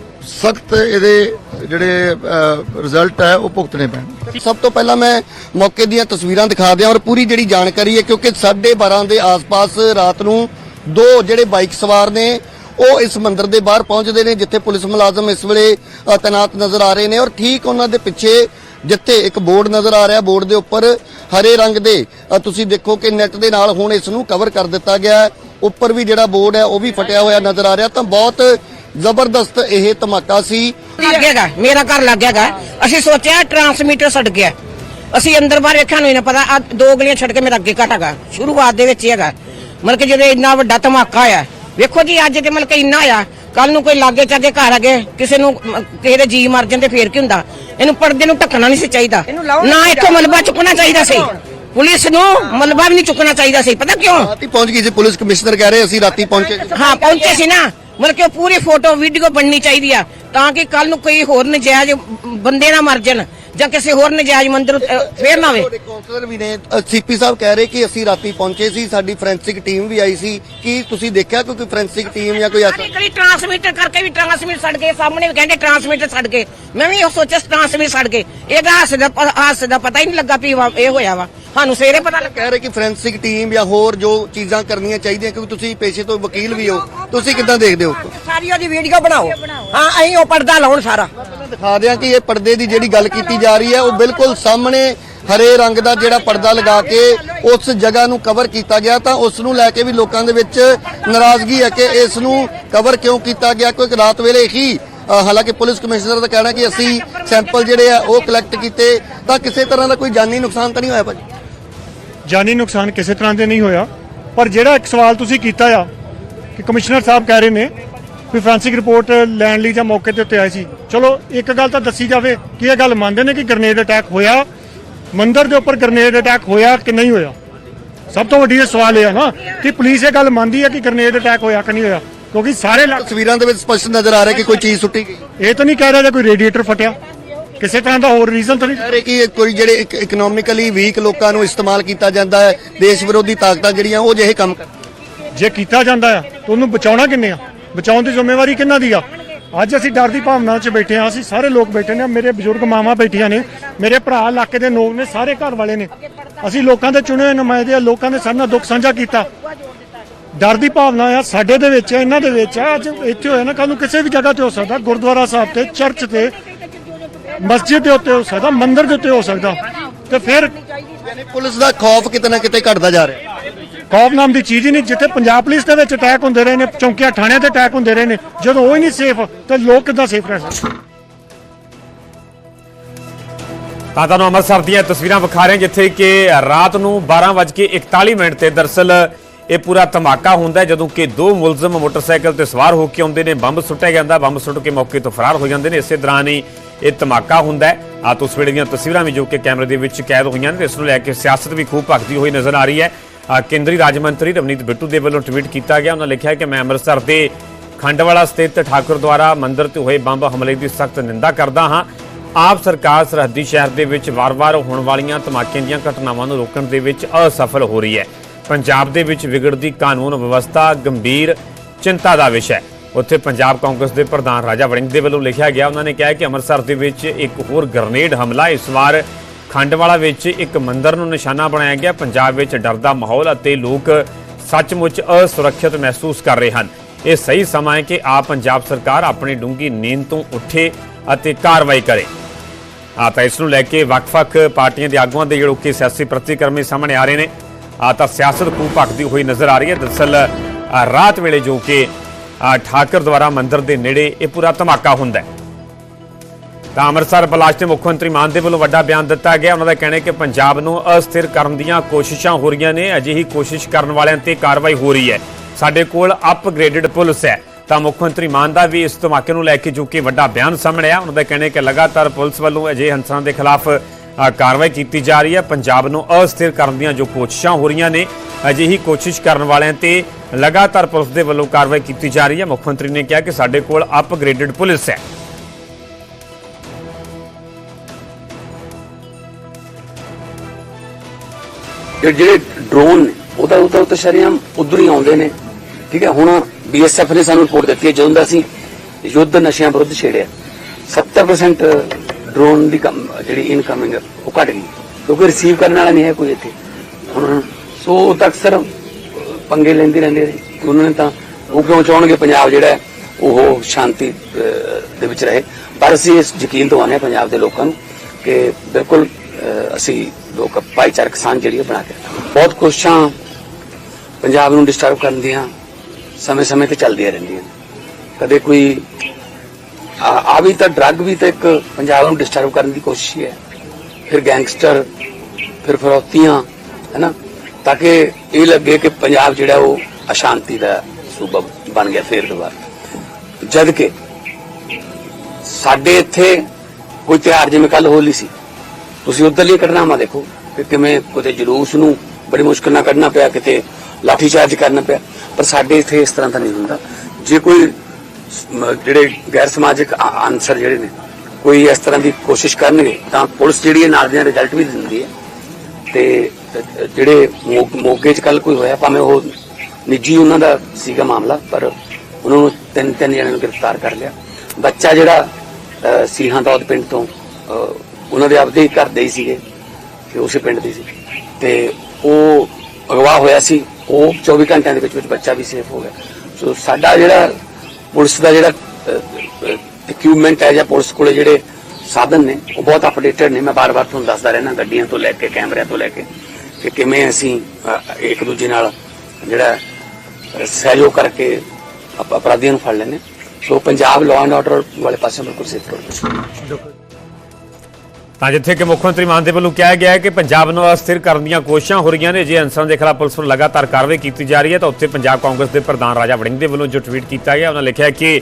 ਸਖਤ ਇਹਦੇ ਜਿਹੜੇ ਰਿਜ਼ਲਟ ਹੈ ਉਹ ਭੁਗਤਣੇ ਪੈਣ ਸਭ ਤੋਂ ਪਹਿਲਾਂ ਮੈਂ ਮੌਕੇ ਦੀਆਂ ਤਸਵੀਰਾਂ ਦਿਖਾ ਦਿਆਂ ਔਰ ਪੂਰੀ ਜਿਹੜੀ ਜਾਣਕਾਰੀ ਹੈ ਕਿਉਂਕਿ 12:30 ਦੇ ਆਸ-ਪਾਸ ਰਾਤ ਨੂੰ ਦੋ ਜਿਹੜੇ ਬਾਈਕ ਸਵਾਰ ਨੇ ਉਹ ਇਸ ਮੰਦਿਰ ਦੇ ਬਾਹਰ ਪਹੁੰਚਦੇ ਨੇ ਜਿੱਥੇ ਪੁਲਿਸ ਮੁਲਾਜ਼ਮ ਇਸ ਵੇਲੇ ਅ, ਤੈਨਾਤ ਨਜ਼ਰ ਆ ਰਹੇ ਨੇ ਔਰ ਠੀਕ ਉਹਨਾਂ ਦੇ ਪਿੱਛੇ ਜਿੱਥੇ ਇੱਕ ਬੋਰਡ ਨਜ਼ਰ ਆ ਰਿਹਾ ਬੋਰਡ ਦੇ ਉੱਪਰ ਹਰੇ ਰੰਗ ਦੇ ਤੁਸੀਂ ਦੇਖੋ ਕਿ ਨੈਟ ਦੇ ਨਾਲ ਹੁਣ ਇਸ ਨੂੰ ਕਵਰ ਕਰ ਦਿੱਤਾ ਗਿਆ ਉੱਪਰ ਵੀ ਜਿਹੜਾ ਬੋਰਡ ਹੈ ਉਹ ਵੀ ਫਟਿਆ ਹੋਇਆ ਨਜ਼ਰ ਆ ਰਿਹਾ ਤਾਂ ਬਹੁਤ ਜ਼ਬਰਦਸਤ ਇਹ ਧਮਾਕਾ ਸੀ। ਲੱਗੇਗਾ ਮੇਰਾ ਘਰ ਲੱਗੇਗਾ ਅਸੀਂ ਸੋਚਿਆ ਟਰਾਂਸਮੀਟਰ ਸੜ ਗਿਆ। ਅਸੀਂ ਅੰਦਰ ਬਾਹਰ ਵੇਖਿਆ ਨੂੰ ਨਾ ਪਤਾ ਆ ਦੋ ਗਲੀਆਂ ਛੱਡ ਕੇ ਮੇਰਾ ਅੱਗੇ ਘਟ ਹੈਗਾ। ਸ਼ੁਰੂਆਤ ਦੇ ਵਿੱਚ ਹੈਗਾ। ਮਤਲਬ ਕਿ ਜਦੋਂ ਇੰਨਾ ਵੱਡਾ ਧਮਾਕਾ ਆ ਵੇਖੋ ਜੀ ਅੱਜ ਤੇ ਮਤਲਬ ਕਿ ਇੰਨਾ ਆ ਕੱਲ ਨੂੰ ਕੋਈ ਲਾਗੇ ਚਾਗੇ ਘਰ ਅਗੇ ਕਿਸੇ ਨੂੰ ਕਿਸੇ ਦੇ ਜੀ ਮਰ ਜਾਂਦੇ ਫੇਰ ਕੀ ਹੁੰਦਾ? ਇਹਨੂੰ ਪਰਦੇ ਨੂੰ ਢੱਕਣਾ ਨਹੀਂ ਸੀ ਚਾਹੀਦਾ। ਨਾ ਇੱਥੋਂ ਮਲਬਾ ਚੁੱਕਣਾ ਚਾਹੀਦਾ ਸੀ। ਪੁਲਿਸ ਨੂੰ ਮਲਬਾ ਵੀ ਨਹੀਂ ਚੁੱਕਣਾ ਚਾਹੀਦਾ ਸੀ। ਪਤਾ ਕਿਉਂ? ਰਾਤੀ ਪਹੁੰਚ ਗਈ ਸੀ ਪੁਲਿਸ ਕਮਿਸ਼ਨਰ ਕਹਿ ਰਹੇ ਅਸੀਂ ਰਾਤੀ ਪਹੁੰਚੇ। ਹਾਂ ਪਹੁੰਚੇ ਸੀ ਨਾ। ਮਤਲਬ ਕਿ ਉਹ ਪੂਰੀ ਫੋਟੋ ਵੀਡੀਓ ਬਣਨੀ ਚਾਹੀਦੀ ਆ, ਤਾਂ ਕਿ ਕੱਲ ਨੂੰ ਕੋਈ ਹੋਰ ਨਜਾਇਜ਼ ਬੰਦੇ ਨਾ ਮਰ ਜਾਣ। ਜਾਂ ਕਿਸੇ ਹੋਰ ਨਜਾਇਜ਼ ਮੰਦਰ ਫੇਰ ਨਾ ਆਵੇ। ਤੁਹਾਡੇ ਕਾਉਂਸਲਰ ਵੀ ਨੇ ਸੀਪੀ ਸਾਹਿਬ ਕਹਿ ਰਹੇ ਕਿ ਅਸੀਂ ਰਾਤੀ ਪਹੁੰਚੇ ਸੀ ਸਾਡੀ ਫੋਰੈਂਸਿਕ ਟੀਮ ਵੀ ਆਈ ਸੀ। ਕੀ ਤੁਸੀਂ ਦੇਖਿਆ ਕਿ ਕੋਈ ਫੋਰੈਂਸਿਕ ਟੀਮ ਜਾਂ ਕੋਈ ਐਸਾ ਕਦੀ ਟਰਾਂਸਮਿਟਰ ਕਰਕੇ ਵੀ ਟਰਾਂਸਮਿਟਰ ਸੜ ਗਏ ਸਾਹਮਣੇ ਵੀ ਕਹਿੰਦੇ ਟਰਾਂਸਮਿਟਰ ਸੜ ਗਏ ਮੈਂ ਵੀ ਉਹ ਸੋਚਿਆ ਟਰਾਂਸਮਿਟਰ ਸੜ ਗਏ ਇਹਦਾ ਹਾਸੇ ਦਾ ਪ- ਹਾਸੇ ਦਾ ਪਤਾ ਹੀ ਨਹੀਂ ਲੱਗਾ ਵਾ- ਇਹ ਹੋਇਆ ਵਾ। ਸਾਨੂੰ ਸਵੇਰੇ ਪਤਾ ਲੱਗਾ। ਕਹਿ ਰਹੇ ਕਿ ਫੋਰੈਂਸਿਕ ਟੀਮ ਜਾਂ ਹੋਰ ਜੋ ਚੀਜ਼ਾਂ ਕਰਨੀਆਂ ਚਾਹੀਦੀਆਂ ਕਿਉਂਕਿ ਤੁਸੀਂ ਪੇਸ਼ੇ ਤੋਂ ਵਕੀਲ ਵੀ ਹੋ। ਤੁਸੀਂ ਕਿੱਦਾਂ ਦੇਖਦੇ ਹੋ? ਸਾਰੀ ਉਹਦੀ ਵੀਡੀਓ ਬਣਾਓ। ਹਾਂ ਅਸੀਂ ਉਹ ਪਰਦਾ ਲਾਉਣ ਸਾਰਾ। ਦਿਖਾ ਦਿਆਂ ਕਿ ਇਹ ਪਰਦੇ ਦੀ ਜਿਹੜੀ ਗੱਲ ਕੀਤੀ ਜਾ ਰਹੀ ਹੈ, ਉਹ ਬਿਲਕੁਲ ਸਾਹਮਣੇ ਹਰੇ ਰੰਗ ਦਾ ਜਿਹੜਾ ਪਰਦਾ ਲਗਾ ਕੇ ਉਸ ਜਗ੍ਹਾ ਨੂੰ ਕਵਰ ਕੀਤਾ ਗਿਆ ਤਾਂ ਉਸ ਨੂੰ ਲੈ ਕੇ ਵੀ ਲੋਕਾਂ ਦੇ ਵਿੱਚ ਨਾਰਾਜ਼ਗੀ ਹੈ ਕਿ ਇਸ ਨੂੰ ਕਵਰ ਕਿਉਂ ਕੀਤਾ ਗਿਆ? ਕਿਉਂਕਿ ਰਾਤ ਵੇਲੇ ਹੀ ਹਾਲਾਂਕਿ ਪੁਲਿਸ ਕਮਿਸ਼ਨਰ ਦਾ ਕਹਿਣਾ ਕਿ ਅਸੀਂ ਸੈਂਪਲ ਜਿਹੜੇ ਆ, ਉਹ ਕਲੈਕਟ ਕੀਤੇ ਤਾਂ ਕਿਸੇ ਤਰ੍ਹਾਂ ਦਾ ਕੋਈ ਜਾਨੀ ਨੁਕਸਾਨ ਤਾਂ ਨਹੀਂ ਹੋਇਆ ਭਾਜੀ? ਜਾਨੀ ਨੁਕਸਾਨ ਕਿਸੇ ਤਰ੍ਹਾਂ ਦੇ ਨਹੀਂ ਹੋਇਆ। ਪਰ ਜਿਹੜਾ ਇੱਕ ਸਵਾਲ ਤੁਸੀਂ ਕੀਤਾ ਆ ਕਿ ਕਮਿਸ਼ਨਰ ਸਾਹਿਬ ਕਹਿ ਰਹੇ ਨੇ ਵੀ ਫ੍ਰਾਂਸਿਕ ਰਿਪੋਰਟ ਲੈਣ ਲਈ ਜਾਂ ਮੌਕੇ ਤੇ ਉੱਤੇ ਆਏ ਸੀ। ਚਲੋ ਇੱਕ ਗੱਲ ਤਾਂ ਦੱਸੀ ਜਾਵੇ ਕਿ ਇਹ ਗੱਲ ਮੰਨਦੇ ਨੇ ਕਿ ਗ੍ਰਨੇਡ ਅਟੈਕ ਹੋਇਆ। ਮੰਦਿਰ ਦੇ ਉੱਪਰ ਗ੍ਰਨੇਡ ਅਟੈਕ ਹੋਇਆ ਕਿ ਨਹੀਂ ਹੋਇਆ? ਸਭ ਤੋਂ ਵੱਡੀ ਇਹ ਸਵਾਲ ਇਹ ਆ ਨਾ ਕਿ ਪੁਲਿਸ ਇਹ ਗੱਲ ਮੰਨਦੀ ਹੈ ਕਿ ਗ੍ਰਨੇਡ ਅਟੈਕ ਹੋਇਆ ਕਿ ਨਹੀਂ ਹੋਇਆ? ਕਿਉਂਕਿ ਸਾਰੇ ਤਸਵੀਰਾਂ ਦੇ ਵਿੱਚ ਸਪਸ਼ਟ ਨਜ਼ਰ ਆ ਰਿਹਾ ਕਿ ਕੋਈ ਚੀਜ਼ ਸੁੱਟੀ ਗਈ। ਇਹ ਤਾਂ ਨਹੀਂ ਕਹਿ ਰਿਹਾ ਕੋਈ ਰੇਡੀਏਟਰ ਫਟਿਆ। ਕਿਸੇ ਤਰ੍ਹਾਂ ਦਾ ਹੋਰ ਰੀਜ਼ਨ ਤਾਂ ਨਹੀਂ ਰਹੇ ਕਿ ਕੋਈ ਜਿਹੜੇ ਇਕਨੋਮਿਕਲੀ ਵੀਕ ਲੋਕਾਂ ਨੂੰ ਇਸਤੇਮਾਲ ਕੀਤਾ ਜਾਂਦਾ ਹੈ। ਦੇਸ਼ ਵਿਰੋਧੀ ਤਾਕਤਾਂ ਜਿਹੜੀਆਂ ਉਹ ਜਿਹੇ ਕੰਮ ਕਰ ਜੇ ਕੀਤਾ ਜਾਂਦਾ ਆ ਤਾਂ ਉਹਨੂੰ ਬਚਾਉਣਾ ਕਿੰਨੇ ਆ? ਬਚਾਉਣ ਦੀ ਜ਼ਿੰਮੇਵਾਰੀ ਕਿੰਨਾ ਦੀ ਆ? ਅੱਜ ਅਸੀਂ ਡਰ ਦੀ ਭਾਵਨਾ 'ਚ ਬੈਠੇ ਆ ਅਸੀਂ ਸਾਰੇ ਲੋਕ ਬੈਠੇ ਨੇ ਮੇਰੇ ਬਜ਼ੁਰਗ ਮਾਵਾਂ ਬੈਠੀਆਂ ਨੇ ਮੇਰੇ ਭਰਾ ਇਲਾਕੇ ਦੇ ਲੋਕ ਨੇ ਸਾਰੇ ਘਰ ਵਾਲੇ ਨੇ। ਅਸੀਂ ਲੋਕਾਂ ਦੇ ਚੁਣੇ ਹੋਏ ਨੁਮਾਇੰਦੇ ਆ ਲੋਕਾਂ ਦੇ ਸਾਡੇ ਦੁੱਖ ਸਾਂਝਾ ਕੀਤਾ। ਡਰ ਦੀ ਭਾਵਨਾ ਆ ਸਾਡੇ ਦੇ ਵਿੱਚ ਆ, ਇਹਨਾਂ ਦੇ ਵਿੱਚ। ਆ ਅੱਜ ਇੱਥੇ ਹੋਇਆ ਨਾ ਕੱਲ ਨੂੰ ਕਿਸੇ ਵੀ ਜਗ੍ਹਾ ਤੇ ਹੋ ਸਕਦਾ ਗੁਰਦੁਆਰਾ ਸਾਹਿਬ ਤੇ ਚਰਚ ਤੇ ਮਸਜਿਦ ਦੇ ਉੱਤੇ ਹੋ ਸਕਦਾ ਮੰਦਿਰ ਦੇ ਉੱਤੇ ਹੋ ਸਕਦਾ। ਤੇ ਫਿਰ ਪੁਲਿਸ ਦਾ ਖੌਫ ਕਿਤੇ ਨਾ ਕਿਤੇ ਘਟਦਾ ਜਾ ਰਿਹਾ। ਖੌਫ ਨਾਮ ਦੀ ਚੀਜ਼ ਹੀ ਨਹੀਂ, ਜਿੱਥੇ ਪੰਜਾਬ ਪੁਲਿਸ ਦੇ ਵਿੱਚ ਅਟੈਕ ਹੁੰਦੇ ਰਹੇ ਨੇ, ਚੌਂਕੀਆਂ ਥਾਣਿਆਂ ਤੇ ਅਟੈਕ ਹੁੰਦੇ ਰਹੇ ਨੇ, ਜਦੋਂ ਉਹ ਹੀ ਨਹੀਂ ਸੇਫ ਤੇ ਲੋਕ ਕਿੱਦਾਂ ਸੇਫ ਰਹਿ ਸਕਦੇ? ਤਾਂ ਤੁਹਾਨੂੰ ਅੰਮ੍ਰਿਤਸਰ ਦੀਆਂ ਤਸਵੀਰਾਂ ਵਿਖਾ ਰਹੇ ਜਿੱਥੇ ਕਿ ਰਾਤ ਨੂੰ 12:41 ਮਿੰਟ ਤੇ ਦਰਸਲ ਇਹ ਪੂਰਾ ਧਮਾਕਾ ਹੁੰਦਾ ਜਦੋਂ ਕਿ ਦੋ ਮੁਲਜ਼ਮ ਮੋਟਰਸਾਈਕਲ ਤੇ ਸਵਾਰ ਹੋ ਕੇ ਆਉਂਦੇ ਨੇ, ਬੰਬ ਸੁੱਟਿਆ ਜਾਂਦਾ, ਬੰਬ ਸੁੱਟ ਕੇ ਮੌਕੇ ਤੋਂ ਫਰਾਰ ਹੋ ਜਾਂਦੇ ਨੇ, ਇਸੇ ਦੌਰਾਨ ਹੀ ਇਹ ਧਮਾਕਾ ਹੁੰਦਾ ਹੈ। ਆ ਉਸ ਵੇਲੇ ਦੀਆਂ ਤਸਵੀਰਾਂ ਵੀ ਜੋ ਕਿ ਕੈਮਰੇ ਦੇ ਵਿੱਚ ਕੈਦ ਹੋਈਆਂ ਨੇ, ਤੇ ਇਸ ਨੂੰ ਲੈ ਕੇ ਸਿਆਸਤ ਵੀ ਖੂਬ ਭਖਦੀ ਹੋਈ ਨਜ਼ਰ ਆ ਰਹੀ ਹੈ। ਕੇਂਦਰੀ ਰਾਜ ਮੰਤਰੀ ਰਵਨੀਤ ਬਿੱਟੂ ਦੇ ਵੱਲੋਂ ਟਵੀਟ ਕੀਤਾ ਗਿਆ। ਉਹਨਾਂ ਲਿਖਿਆ ਕਿ ਮੈਂ ਅੰਮ੍ਰਿਤਸਰ ਦੇ ਖੰਡਵਾਲਾ ਸਥਿਤ ਠਾਕੁਰ ਦੁਆਰਾ ਮੰਦਿਰ ਤੇ ਹੋਏ ਬੰਬ ਹਮਲੇ ਦੀ ਸਖਤ ਨਿੰਦਾ ਕਰਦਾ ਹਾਂ। ਆਪ ਸਰਕਾਰ ਸਰਹੱਦੀ ਸ਼ਹਿਰ ਦੇ ਵਿੱਚ ਵਾਰ-ਵਾਰ ਹੋਣ ਵਾਲੀਆਂ ਧਮਾਕਿਆਂ ਦੀਆਂ ਘਟਨਾਵਾਂ ਨੂੰ ਰੋਕਣ ਦੇ ਵਿੱਚ ਅਸਫਲ ਹੋ ਰਹੀ ਹੈ। ਪੰਜਾਬ ਦੇ ਵਿੱਚ ਵਿਗੜਦੀ ਕਾਨੂੰਨ ਵਿਵਸਥਾ ਗੰਭੀਰ ਚਿੰਤਾ ਦਾ ਵਿਸ਼ਾ ਹੈ। ਉੱਥੇ ਪੰਜਾਬ ਕਾਂਗਰਸ ਦੇ ਪ੍ਰਧਾਨ ਰਾਜਾ ਵੜਿੰਗ ਦੇ ਵੱਲੋਂ ਲਿਖਿਆ ਗਿਆ। ਉਹਨਾਂ ਨੇ ਕਿਹਾ ਕਿ ਅੰਮ੍ਰਿਤਸਰ ਦੇ ਵਿੱਚ ਇੱਕ ਹੋਰ ਗ੍ਰਨੇਡ ਹਮਲਾ। ਇਸ ਵਾਰ ਖੰਡਵਾਲਾ ਵਿੱਚ ਇੱਕ ਮੰਦਿਰ ਨੂੰ ਨਿਸ਼ਾਨਾ ਬਣਾਇਆ ਗਿਆ। ਪੰਜਾਬ ਵਿੱਚ ਡਰ ਦਾ ਮਾਹੌਲ ਅਤੇ ਲੋਕ ਸੱਚਮੁੱਚ ਅਸੁਰੱਖਿਅਤ ਮਹਿਸੂਸ ਕਰ ਰਹੇ ਹਨ। ਇਹ ਸਹੀ ਸਮਾਂ ਹੈ ਕਿ ਆਪ ਪੰਜਾਬ ਸਰਕਾਰ ਆਪਣੀ ਡੂੰਗੀ ਨੀਂਦ ਤੋਂ ਉੱਠੇ ਅਤੇ ਕਾਰਵਾਈ ਕਰੇ। ਆ ਤਾਂ ਇਸ ਨੂੰ ਲੈ ਕੇ ਵੱਖ-ਵੱਖ ਪਾਰਟੀਆਂ ਦੇ ਆਗੂਆਂ ਦੇ ਜਿਹੜੇ ਕਿ ਸਿਆਸੀ ਪ੍ਰਤੀਕਰਮੇ ਸਾਹਮਣੇ ਆ ਰਹੇ ਨੇ ਆ ਤਾਂ ਸਿਆਸਤ ਖੂਬ ਭਖਦੀ ਹੋਈ ਨਜ਼ਰ ਆ ਰਹੀ ਹੈ। ਦਰਸਲ ਰਾਤ ਵੇਲੇ ਜੋ ਕਿ ਅ, ਠਾਕਰ ਦੁਆਰਾ ਮੰਦਿਰ ਦੇ ਨੇੜੇ ਇਹ ਪੂਰਾ ਧਮਾਕਾ ਹੁੰਦਾ ਹੈ। ਤਾਂ ਅੰਮ੍ਰਿਤਸਰ ਬਲਾਸਟ ਦੇ ਮੁੱਖ ਮੰਤਰੀ ਮਾਨ ਦੇ ਵੱਲੋਂ ਵੱਡਾ ਬਿਆਨ ਦਿੱਤਾ ਗਿਆ। ਉਹਨਾਂ ਦਾ ਕਹਿਣਾ ਹੈ ਕਿ ਪੰਜਾਬ ਨੂੰ ਅਸਥਿਰ ਕਰਨ ਦੀਆਂ ਕੋਸ਼ਿਸ਼ਾਂ ਹੋ ਰਹੀਆਂ ਨੇ, ਅਜਿਹੀ ਕੋਸ਼ਿਸ਼ ਕਰਨ ਵਾਲਿਆਂ ਤੇ ਕਾਰਵਾਈ ਹੋ ਰਹੀ ਹੈ। ਸਾਡੇ ਕੋਲ ਅਪਗ੍ਰੇਡਡ ਪੁਲਿਸ ਹੈ। ਤਾਂ ਮੁੱਖ ਮੰਤਰੀ ਮਾਨ ਦਾ ਵੀ ਇਸ ਧਮਾਕੇ ਨੂੰ ਲੈ ਕੇ ਜੋ ਕਿ ਵੱਡਾ ਬਿਆਨ ਸਾਹਮਣੇ ਆਇਆ। ਉਹਨਾਂ ਦਾ ਕਹਿਣਾ ਹੈ ਕਿ ਲਗਾਤਾਰ ਪੁਲਿਸ ਵੱਲੋਂ ਅਜਿਹੇ ਹੰਸਾਂ ਦੇ ਖਿਲਾਫ ਕਾਰਵਾਈ ਕੀਤੀ ਜਾ ਰਹੀ ਹੈ। ਪੰਜਾਬ ਨੂੰ ਅਸਥਿਰ ਕਰਨ ਦੀਆਂ ਜੋ ਕੋਸ਼ਿਸ਼ਾਂ ਹੋ ਰਹੀਆਂ ਨੇ, ਅਜਿਹੀ ਕੋਸ਼ਿਸ਼ ਕਰਨ ਵਾਲਿਆਂ ਤੇ ਲਗਾਤਾਰ ਪੁਲਿਸ ਦੇ ਵੱਲੋਂ ਕਾਰਵਾਈ ਕੀਤੀ ਜਾ ਰਹੀ ਹੈ। ਮੁੱਖ ਮੰਤਰੀ ਨੇ ਕਿਹਾ ਕਿ ਸਾਡੇ ਕੋਲ ਅਪਗ੍ਰੇਡਡ ਪੁਲਿਸ ਹੈ। ਜਿਹੜੇ ਡਰੋਨ ਨੇ, ਉਹਦਾ ਉਹਦਾ ਉਹ ਤਾਂ ਸ਼ਰਿਆਮ ਉਧਰ ਹੀ ਆਉਂਦੇ ਨੇ। ਠੀਕ ਹੈ, ਹੁਣ ਬੀਐਸਐਫ ਨੇ ਸਾਨੂੰ ਰਿਪੋਰਟ ਦਿੱਤੀ ਹੈ, ਜਦੋਂ ਦਾ ਅਸੀਂ ਯੁੱਧ ਨਸ਼ਿਆਂ ਵਿਰੁੱਧ ਛੇੜਿਆ। 70% ਡਰੋਨ ਦੀ ਕਮ- ਜਿਹੜੀ ਇਨਕਮਿੰਗ ਉਹ ਘਟ ਗਈ। ਕਿਉਂਕਿ ਰਿਸੀਵ ਕਰਨ ਵਾਲਾ ਨਹੀਂ ਹੈ ਕੋਈ ਇੱਥੇ। ਹੁਣ ਸੋ ਉਹ ਤਾਂ ਅਕਸਰ ਪੰਗੇ ਲੈਂਦੇ ਰਹਿੰਦੇ ਨੇ। ਉਹਨਾਂ ਨੇ ਤਾਂ ਉਹ ਕਿਉਂ ਚਾਹਣਗੇ ਪੰਜਾਬ ਜਿਹੜਾ ਉਹ ਸ਼ਾਂਤੀ ਦੇ ਵਿੱਚ ਰਹੇ। ਪਰ ਅਸੀਂ ਇਸ ਯਕੀਨ ਦਵਾਉਂਦੇ ਹਾਂ ਪੰਜਾਬ ਦੇ ਲੋਕਾਂ ਨੂੰ ਕਿ ਬਿਲਕੁਲ ਅਸੀਂ ਲੋਕ ਭਾਈਚਾਰਕ ਸਾਂਝ ਜਿਹੜੀ ਹੈ ਬਣਾ ਕੇ ਬਹੁਤ ਕੋਸ਼ਿਸ਼ਾਂ ਪੰਜਾਬ ਨੂੰ ਡਿਸਟਰਬ ਕਰਨ ਦੀਆਂ, ਸਮੇਂ-ਸਮੇਂ ਤੇ ਚੱਲਦੀਆਂ ਰਹਿੰਦੀਆਂ। ਕਦੇ ਕੋਈ, ਆ ਵੀ ਤਾਂ ਡਰੱਗ ਵੀ ਤਾਂ ਇੱਕ ਪੰਜਾਬ ਨੂੰ ਡਿਸਟਰਬ ਕਰਨ ਦੀ ਕੋਸ਼ਿਸ਼ ਹੈ ਫਿਰ ਗੈਂਗਸਟਰ ਫਿਰ ਫਰੌਤੀਆਂ, ਹੈਨਾ? ਤਾਂ ਕਿ ਇਹ ਲੱਗੇ ਕਿ ਪੰਜਾਬ ਜਿਹੜਾ ਉਹ ਅਸ਼ਾਂਤੀ ਦਾ ਸੂਬਾ ਬਣ ਗਿਆ ਫੇਰ ਦੁਬਾਰਾ। ਜਦ ਕਿ ਸਾਡੇ ਇੱਥੇ ਕੋਈ ਤਿਉਹਾਰ, ਜਿਵੇਂ ਕੱਲ ਹੋਲੀ ਸੀ ਤੁਸੀਂ ਉਧਰਲੀ ਘਟਨਾਵਾਂ ਦੇਖੋ, ਕਿ ਕਿਵੇਂ ਕਿਤੇ ਜਲੂਸ ਨੂੰ ਬੜੀ ਮੁਸ਼ਕਲ ਨਾਲ ਕੱਢਣਾ ਪਿਆ, ਕਿਤੇ ਲਾਠੀ ਚਾਰਜ ਕਰਨਾ ਪਿਆ। ਪਰ ਸਾਡੇ ਇੱਥੇ ਇਸ ਤਰ੍ਹਾਂ ਦਾ ਨਹੀਂ ਹੁੰਦਾ। ਜੇ ਕੋਈ ਜਿਹੜੇ ਗੈਰ ਸਮਾਜਿਕ ਆਨਸਰ ਜਿਹੜੇ ਨੇ, ਕੋਈ ਇਸ ਤਰ੍ਹਾਂ ਦੀ ਕੋਸ਼ਿਸ਼ ਕਰਨਗੇ, ਤਾਂ ਪੁਲਿਸ ਜਿਹੜੀ ਹੈ ਨਾਲ ਦੀਆਂ ਰਿਜ਼ਲਟ ਵੀ ਦਿੰਦੀ ਹੈ। ਤੇ ਜਿਹੜੇ ਮੋ- ਮੋਗੇ 'ਚ ਕੱਲ ਕੋਈ ਹੋਇਆ, ਭਾਵੇਂ ਉਹ ਨਿੱਜੀ ਉਹਨਾਂ ਦਾ ਸੀਗਾ ਮਾਮਲਾ, ਪਰ ਉਹਨਾਂ ਨੂੰ ਤਿੰਨ ਤਿੰਨ ਜਣਿਆਂ ਨੂੰ ਗ੍ਰਿਫਤਾਰ ਕਰ ਲਿਆ। ਬੱਚਾ ਜਿਹੜਾ ਸੀਹਾਂ ਦੌਦ ਪਿੰਡ ਤੋਂ ਉਹਨਾਂ ਦੇ ਆਪਦੇ ਹੀ ਘਰ ਦੇ ਹੀ ਸੀਗੇ ਤੇ ਉਸੇ ਪਿੰਡ ਦੇ ਸੀ। ਤੇ ਉਹ ਅਗਵਾ ਹੋਇਆ ਸੀ। ਉਹ 24 ਘੰਟਿਆਂ ਦੇ ਵਿੱਚ ਵਿੱਚ ਬੱਚਾ ਵੀ ਸੇਫ ਹੋ ਗਿਆ। ਸੋ ਸਾਡਾ ਜਿਹੜਾ ਪੁਲਿਸ ਦਾ ਜਿਹੜਾ ਇਕਵਿਪਮੈਂਟ ਹੈ ਜਾਂ ਪੁਲਿਸ ਕੋਲੇ ਜਿਹੜੇ ਸਾਧਨ ਨੇ, ਉਹ ਬਹੁਤ ਅਪਡੇਟਡ ਨੇ। ਮੈਂ ਬਾਰ-ਬਾਰ ਤੁਹਾਨੂੰ ਦੱਸਦਾ ਰਹਿਣਾ ਗੱਡੀਆਂ ਤੋਂ ਲੈ ਕੇ, ਕੈਮਰਿਆਂ ਤੋਂ ਲੈ ਕੇ ਕਿ ਕਿਵੇਂ ਅਸੀਂ ਇੱਕ ਦੂਜੇ ਨਾਲ ਜਿਹੜਾ ਸਹਿਯੋਗ ਕਰਕੇ ਅਪ- ਅਪਰਾਧੀਆਂ ਨੂੰ ਫੜ ਲੈਂਦੇ ਹਾਂ। So Punjab law and order ਵਾਲੇ ਪਾਸੇ ਬਿਲਕੁਲ ਸੇਫ ਕਰੋ ਤਾਂ ਜਿੱਥੇ ਕਿ ਮੁੱਖ ਮੰਤਰੀ ਮਾਨ ਦੇ ਵੱਲੋਂ ਕਿਹਾ ਗਿਆ ਹੈ ਕਿ ਪੰਜਾਬ ਨੂੰ ਅਸਥਿਰ ਕਰਨ ਦੀਆਂ ਕੋਸ਼ਿਸ਼ਾਂ ਹੋ ਰਹੀਆਂ ਨੇ, ਜੇ ਅਨਸਰਾਂ ਦੇ ਖਿਲਾਫ ਪੁਲਿਸ ਵੱਲੋਂ ਲਗਾਤਾਰ ਕਾਰਵਾਈ ਕੀਤੀ ਜਾ ਰਹੀ ਹੈ, ਤਾਂ ਉੱਥੇ ਪੰਜਾਬ ਕਾਂਗਰਸ ਦੇ ਪ੍ਰਧਾਨ ਰਾਜਾ ਵੜਿੰਗ ਦੇ ਵੱਲੋਂ ਜੋ ਟਵੀਟ ਕੀਤਾ ਗਿਆ, ਉਹਨਾਂ ਲਿਖਿਆ ਕਿ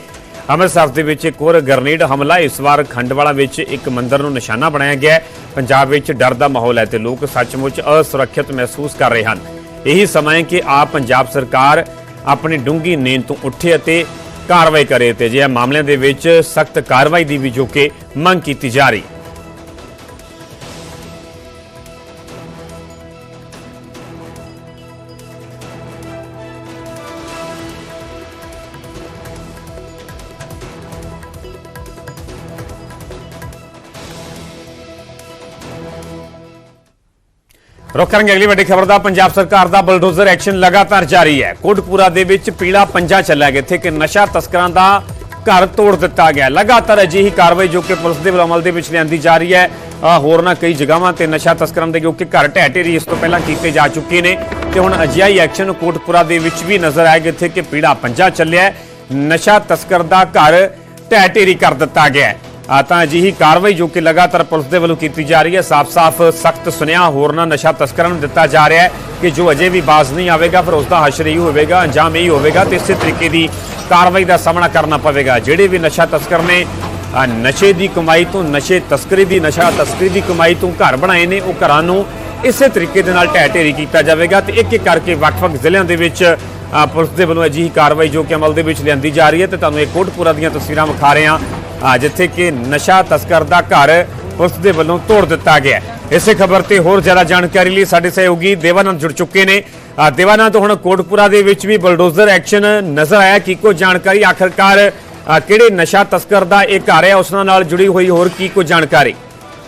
ਅੰਮ੍ਰਿਤਸਰ ਦੇ ਵਿੱਚ ਇੱਕ ਹੋਰ ਗਰਨੇਡ ਹਮਲਾ, ਇਸ ਵਾਰ ਖੰਡਵਾਲਾ ਵਿੱਚ ਇੱਕ ਮੰਦਿਰ ਨੂੰ ਨਿਸ਼ਾਨਾ ਬਣਾਇਆ ਗਿਆ ਹੈ। ਪੰਜਾਬ ਵਿੱਚ ਡਰ ਦਾ ਮਾਹੌਲ ਹੈ ਤੇ ਲੋਕ ਸੱਚਮੁੱਚ ਅਸੁਰੱਖਿਅਤ ਮਹਿਸੂਸ ਕਰ ਰਹੇ ਹਨ। ਇਹੀ ਸਮਾਂ ਹੈ ਕਿ ਆਪ ਪੰਜਾਬ ਸਰਕਾਰ ਆਪਣੀ ਡੂੰਗੀ ਨੀਂਦ ਤੋਂ ਉੱਠੇ ਅਤੇ ਕਾਰਵਾਈ ਕਰੇ ਤੇ ਜੇ ਮਾਮਲਿਆਂ ਦੇ ਵਿੱਚ ਸਖਤ ਕਾਰਵਾਈ ਦੀ ਵੀ ਜੋ ਕਿ ਮੰਗ ਕੀਤੀ ਜਾ ਰਹੀ। ਰੁਕ ਕਰਾਂਗੇ ਅਗਲੀ ਵੱਡੀ ਖਬਰ ਦਾ। ਪੰਜਾਬ ਸਰਕਾਰ ਦਾ ਬਲਡੋਜ਼ਰ ਐਕਸ਼ਨ ਲਗਾਤਾਰ ਜਾਰੀ ਹੈ। ਕੋਟਪੂਰਾ ਦੇ ਵਿੱਚ ਪੀਲਾ ਪੰਜਾ ਚੱਲਿਆ ਗਿਆ, ਇੱਥੇ ਕਿ ਨਸ਼ਾ ਤਸਕਰਾਂ ਦਾ ਘਰ ਤੋੜ ਦਿੱਤਾ ਗਿਆ। ਲਗਾਤਾਰ ਅਜਿਹੀ ਕਾਰਵਾਈ ਜੋ ਕਿ ਪੁਲਿਸ ਦੇ ਵੱਲੋਂ ਅਮਲ ਦੇ ਵਿੱਚ ਲਿਆਂਦੀ ਜਾ ਰਹੀ ਹੈ। ਅਹ ਹੋਰ ਨਾ ਕਈ ਜਗ੍ਹਾਵਾਂ ਤੇ ਨਸ਼ਾ ਤਸਕਰਾਂ ਦੇ ਕਿਉਂਕਿ ਘਰ ਢਹਿ ਢੇਰੀ ਇਸ ਤੋਂ ਪਹਿਲਾਂ ਕੀਤੇ ਜਾ ਚੁੱਕੇ ਨੇ। ਤੇ ਹੁਣ ਅਜਿਹਾ ਹੀ ਐਕਸ਼ਨ ਕੋਟਪੂਰਾ ਦੇ ਵਿੱਚ ਵੀ ਨਜ਼ਰ ਆਇਆ ਕਿ ਇੱਥੇ ਕਿ ਪੀੜਾ ਪੰਜਾ ਚੱਲਿਆ ਨਸ਼ਾ ਤਸਕਰ ਦਾ ਘਰ ਢਹਿ ਢੇਰੀ ਕਰ ਦਿੱਤਾ ਗਿਆ ਤਾਂ ਅਜਿਹੀ ਕਾਰਵਾਈ ਜੋ ਕਿ ਲਗਾਤਾਰ ਪੁਲਿਸ ਦੇ ਵੱਲੋਂ ਕੀਤੀ ਜਾ ਰਹੀ ਹੈ, ਸਾਫ਼-ਸਾਫ਼, ਸਖਤ ਸੁਨੇਹਾ ਹੋਰਨਾਂ ਨਸ਼ਾ ਤਸਕਰਾਂ ਨੂੰ ਦਿੱਤਾ ਜਾ ਰਿਹਾ ਹੈ ਕਿ ਜੋ ਅਜੇ ਵੀ ਬਾਜ਼ ਨਹੀਂ ਆਵੇਗਾ, ਫਿਰ ਉਸ ਦਾ ਹਸ਼ਰ ਹੀ ਹੋਵੇਗਾ, ਅੰਜਾਮ ਇਹੀ ਹੋਵੇਗਾ ਤੇ ਇਸੇ ਤਰੀਕੇ ਦੀ ਕਾਰਵਾਈ ਦਾ ਸਾਹਮਣਾ ਕਰਨਾ ਪਵੇਗਾ। ਜਿਹੜੇ ਵੀ ਨਸ਼ਾ ਤਸਕਰ ਨੇ ਨਸ਼ੇ ਦੀ ਕਮਾਈ ਤੋਂ, ਨਸ਼ੇ ਤਸਕਰੀ ਦੀ, ਨਸ਼ਾ ਤਸਕਰੀ ਦੀ ਕਮਾਈ ਤੋਂ ਘਰ ਬਣਾਏ ਨੇ, ਉਹ ਘਰਾਂ ਨੂੰ ਇਸੇ ਤਰੀਕੇ ਦੇ ਨਾਲ ਢਹਿ ਢੇਰੀ ਕੀਤਾ ਜਾਵੇਗਾ ਤੇ ਇੱਕ ਇੱਕ ਕਰਕੇ ਵੱਖ-ਵੱਖ ਜ਼ਿਲ੍ਹਿਆਂ ਦੇ ਵਿੱਚ ਪੁਲਿਸ ਦੇ ਵੱਲੋਂ ਅਜਿਹੀ ਕਾਰਵਾਈ ਜੋ ਕਿ ਅਮਲ ਦੇ ਵਿੱਚ ਲਿਆਂਦੀ ਜਾ ਰਹੀ ਹੈ ਤੇ ਤੁਹਾਨੂੰ ਇਹ ਕੋਟਪੁਰਾ ਦੀਆਂ ਤਸਵੀਰਾਂ ਵਿਖਾ ਰਹੇ ਹਾਂ ਜਿੱਥੇ ਕਿ ਨਸ਼ਾ ਤਸਕਰ ਦਾ ਘਰ ਪੁਲਿਸ ਦੇ ਵੱਲੋਂ ਤੋੜ ਦਿੱਤਾ ਗਿਆ ਇਸੇ ਖਬਰ ਤੇ ਹੋਰ ਜ਼ਿਆਦਾ ਜਾਣਕਾਰੀ ਲਈ ਸਾਡੇ ਸਹਿਯੋਗੀ ਦੇਵਾਨੰਦ ਜੁੜ ਚੁੱਕੇ ਨੇ। ਦੇਵਾਨੰਦ, ਹੁਣ ਕੋਟਪੁਰਾ ਦੇ ਵਿੱਚ ਵੀ ਬਲਡੋਜ਼ਰ ਐਕਸ਼ਨ ਨਜ਼ਰ ਆਇਆ, ਕੀ ਕੋ ਜਾਣਕਾਰੀ? ਆਖਰਕਾਰ ਕਿਹੜੇ ਨਸ਼ਾ ਤਸਕਰ ਦਾ ਇਹ ਘਰ ਹੈ? ਉਸ ਨਾਲ ਜੁੜੀ ਹੋਈ ਹੋਰ ਕੀ ਕੋ ਜਾਣਕਾਰੀ?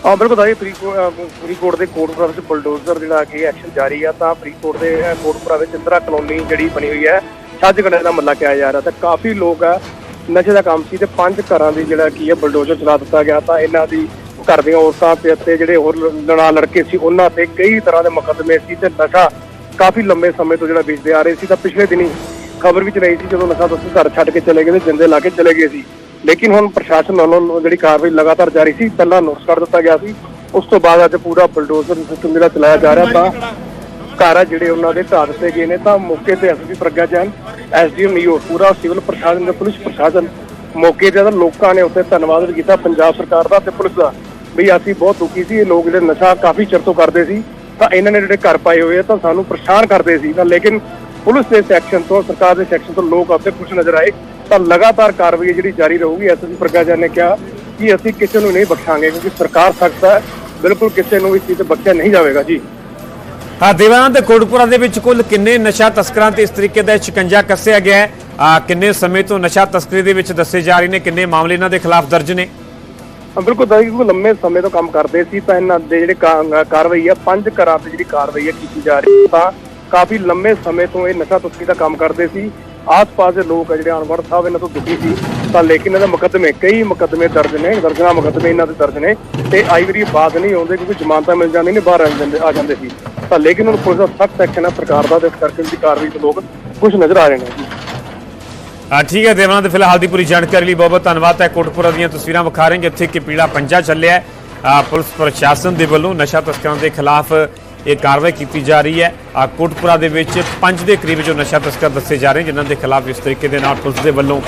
ਹਾਂ ਬਿਲਕੁਲ ਭਾਈ ਫਰੀਦਕੋਟ ਫਰੀਦਕੋਟ ਦੇ ਕੋਟਪੁਰਾ ਵਿੱਚ ਬੁਲਡੋਜ਼ਰ ਜਿਹੜਾ ਕਿ ਐਕਸ਼ਨ ਜਾਰੀ ਆ, ਤਾਂ ਫਰੀਦਕੋਟ ਦੇ ਕੋਟਪੁਰਾ ਵਿੱਚ ਇੰਦਰਾ ਕਲੋਨੀ ਜਿਹੜੀ ਬਣੀ ਹੋਈ ਹੈ, ਛੱਜ ਗਣੇ ਦਾ ਮੱਲਾ ਕਿਹਾ ਜਾ ਰਿਹਾ। ਤਾਂ ਕਾਫੀ ਲੋਕ ਆ, ਨਸ਼ੇ ਦਾ ਕੰਮ ਸੀ ਤੇ ਪੰਜ ਘਰਾਂ ਦੀ ਜਿਹੜਾ ਕੀ ਹੈ ਬਲਡੋਜ਼ਰ ਚਲਾ ਦਿੱਤਾ ਗਿਆ। ਤਾਂ ਇਹਨਾਂ ਦੀ ਘਰ ਦੀਆਂ ਔਰਤਾਂ ਤੇ ਅਤੇ ਜਿਹੜੇ ਹੋਰ ਲੜਾ ਲੜਕੇ ਸੀ, ਉਹਨਾਂ ਤੇ ਕਈ ਤਰ੍ਹਾਂ ਦੇ ਮੁਕੱਦਮੇ ਸੀ ਤੇ ਨਸ਼ਾ ਕਾਫੀ ਲੰਬੇ ਸਮੇਂ ਤੋਂ ਜਿਹੜਾ ਵੇਚਦੇ ਆ ਰਹੇ ਸੀ। ਤਾਂ ਪਿਛਲੇ ਦਿਨੀ ਖਬਰ ਵੀ ਚਲਾਈ ਸੀ ਜਦੋਂ ਨਸ਼ਾ ਤਸਕਰ ਘਰ ਛੱਡ ਕੇ ਚਲੇ ਗਏ ਤੇ ਜਿੰਦੇ ਲਾ ਕੇ ਚਲੇ ਗਏ ਸੀ। ਲੇਕਿਨ ਹੁਣ ਪ੍ਰਸ਼ਾਸਨ ਵੱਲੋਂ ਜਿਹੜੀ ਕਾਰਵਾਈ ਲਗਾਤਾਰ ਜਾਰੀ ਸੀ, ਪਹਿਲਾਂ ਨੋਟਿਸ ਕਰ ਦਿੱਤਾ ਗਿਆ ਸੀ, ਉਸ ਤੋਂ ਬਾਅਦ ਅੱਜ ਪੂਰਾ ਬਲਡੋਜ਼ਰ ਸਿਸਟਮ ਜਿਹੜਾ ਚਲਾਇਆ ਜਾ ਰਿਹਾ, ਤਾਂ ਘਰ ਆ ਜਿਹੜੇ ਉਹਨਾਂ ਦੇ ਢਾਹ ਦਿੱਤੇ ਗਏ ਨੇ, ਤਾਂ ਮੌਕੇ ਤੇ ਐਸਪੀ ਪ੍ਰਗਿਆ ਜੈਨ ਐਸਡੀਐਮ ਨੀਓ ਪੂਰਾ ਸਿਵਲ ਪ੍ਰਸ਼ਾਸਨ ਤੇ ਪੁਲਿਸ ਪ੍ਰਸ਼ਾਸਨ ਮੌਕੇ ਤੇ ਲੋਕਾਂ ਨੇ ਉੱਥੇ ਧੰਨਵਾਦ ਵੀ ਕੀਤਾ ਪੰਜਾਬ ਸਰਕਾਰ ਦਾ ਤੇ ਪੁਲਿਸ ਦਾ, ਵੀ ਅਸੀਂ ਬਹੁਤ ਦੁਖੀ ਸੀ, ਇਹ ਲੋਕ ਜਿਹੜੇ ਨਸ਼ਾ ਕਾਫੀ ਚਿਰ ਤੋਂ ਕਰਦੇ ਸੀ, ਤਾਂ ਇਹਨਾਂ ਨੇ ਜਿਹੜੇ ਘਰ ਪਾਏ ਹੋਏ ਆ, ਤਾਂ ਸਾਨੂੰ ਪਰੇਸ਼ਾਨ ਕਰਦੇ ਸੀ। ਤਾਂ ਲੇਕਿਨ ਪੁਲਿਸ ਦੇ ਸੈਕਸ਼ਨ ਤੋਂ, ਸਰਕਾਰ ਦੇ ਸੈਕਸ਼ਨ ਤੋਂ ਲੋਕ ਆਪੇ ਖੁਸ਼ ਨਜ਼ਰ ਆਏ। ਤਾਂ ਲਗਾਤਾਰ ਕਾਰਵਾਈ ਹੈ ਜਿਹੜੀ ਜਾਰੀ ਰਹੂਗੀ ਐਸਪੀ ਪ੍ਰਗਿਆ ਜੈਨ ਨੇ ਕਿਹਾ ਕਿ ਅਸੀਂ ਕਿਸੇ ਨੂੰ ਨਹੀਂ ਬਖਸ਼ਾਂਗੇ ਕਿਉਂਕਿ ਸਰਕਾਰ ਸਖਤ ਹੈ ਬਿਲਕੁਲ ਕਿਸੇ ਨੂੰ ਇਸ ਚੀਜ਼ ਤੇ ਬਖਸ਼ਿਆ ਨਹੀਂ ਜਾਵੇਗਾ। ਜੀ। ਆ ਦੇਵਾਨੰਦ ਕੋਟਪੁਰਾ ਦੇ ਵਿੱਚ ਕੁੱਲ ਕਿੰਨੇ ਨਸ਼ਾ ਤਸਕਰਾਂ ਤੇ ਇਸ ਤਰੀਕੇ ਦਾ ਸ਼ਿਕੰਜਾ ਕੱਸਿਆ ਗਿਆ ਹੈ? ਆ ਕਿੰਨੇ ਸਮੇਂ ਤੋਂ ਨਸ਼ਾ ਤਸਕਰੀ ਦੇ ਵਿੱਚ ਦੱਸੇ ਜਾ ਰਹੇ ਨੇ? ਕਿੰਨੇ ਮਾਮਲੇ ਇਹਨਾਂ ਦੇ ਖਿਲਾਫ ਦਰਜ ਨੇ? ਹਾਂ, ਬਿਲਕੁਲ ਤਾਂ ਇਹ ਲੰਮੇ ਸਮੇਂ ਤੋਂ ਕੰਮ ਕਰਦੇ ਸੀ ਤਾਂ ਇਹਨਾਂ ਦੇ ਜਿਹੜੇ ਕਾ- ਕਾਰਵਾਈ ਆ ਪੰਜ ਘਰਾਂ ਤੇ ਜਿਹੜੀ ਕਾਰਵਾਈ ਆ ਕੀਤੀ ਜਾ ਰਹੀ ਹੈ ਤਾਂ ਕਾਫੀ ਲੰਮੇ ਸਮੇਂ ਤੋਂ ਇਹ ਨਸ਼ਾ ਤਸਕਰੀ ਦਾ ਕੰਮ ਕਰਦੇ ਸੀ। ਆਸ-ਪਾਸ ਦੇ ਲੋਕ ਆ ਜਿਹੜੇ ਅਨਵੜ ਸਾਹਿਬ, ਇਹਨਾਂ ਤੋਂ ਦੁਖੀ ਸੀ। ਤਾਂ ਲੇਕਿਨ ਇਹਨਾਂ ਦੇ ਮੁਕੱਦਮੇ, ਕਈ ਮੁਕੱਦਮੇ ਦਰਜ ਨੇ, ਦਰਜਨਾ ਮੁਕੱਦਮੇ ਇਹਨਾਂ ਦੇ ਦਰਜ ਨੇ। ਤੇ ਆਈ ਵਾਰੀ ਬਾਤ ਨਹੀਂ ਆਉਂਦੇ ਕਿਉਂਕਿ ਜ਼ਮਾਨਤਾਂ ਮਿਲ ਜਾਂਦੀਆਂ ਨੇ, ਬਾਹਰ ਆ ਜਾਂਦੇ ਆ ਜਾਂਦੇ ਸੀ। ਤਾਂ ਲੇਕਿਨ ਹੁਣ ਪੁਲਿਸ ਦਾ ਸਖਤ ਐਕਸ਼ਨ ਹੈ ਸਰਕਾਰ ਦਾ ਤੇ ਕਰਕੇ ਦੀ ਕਾਰਵਾਈ ਤੋਂ ਲੋਕ ਕੁਝ ਨਜ਼ਰ ਆ ਰਹੇ ਨੇ। ਜੀ ਆ ਠੀਕ ਹੈ ਦੇਵਾਨੰਦ ਫਿਲਹਾਲ ਦੀ ਪੂਰੀ ਜਾਣਕਾਰੀ ਲਈ ਬਹੁਤ ਬਹੁਤ ਧੰਨਵਾਦ। ਹੈ ਕੋਟਪੁਰਾ ਦੀਆਂ ਤਸਵੀਰਾਂ ਵਿਖਾ ਰਹੇ ਜਿੱਥੇ ਕਿ ਪੀਲਾ ਪੰਜਾ ਚੱਲਿਆ ਹੈ। ਪੁਲਿਸ ਪ੍ਰਸ਼ਾਸਨ ਦੇ ਵੱਲੋਂ ਨਸ਼ਾ ਤਸਕਰਾਂ ਦੇ ਖਿਲਾਫ ਇਹ ਕਾਰਵਾਈ ਕੀਤੀ ਜਾ ਰਹੀ ਹੈ। ਆ ਕੋਟਪੁਰਾ ਦੇ ਵਿੱਚ ਪੰਜ ਦੇ ਕਰੀਬ ਜੋ ਨਸ਼ਾ ਤਸਕਰ ਦੱਸੇ ਜਾ ਰਹੇ ਜਿਨ੍ਹਾਂ ਦੇ ਖਿਲਾਫ ਇਸ ਤਰੀਕੇ ਦੇ ਨਾਲ ਪੁਲਿਸ ਦੇ ਵੱਲੋਂ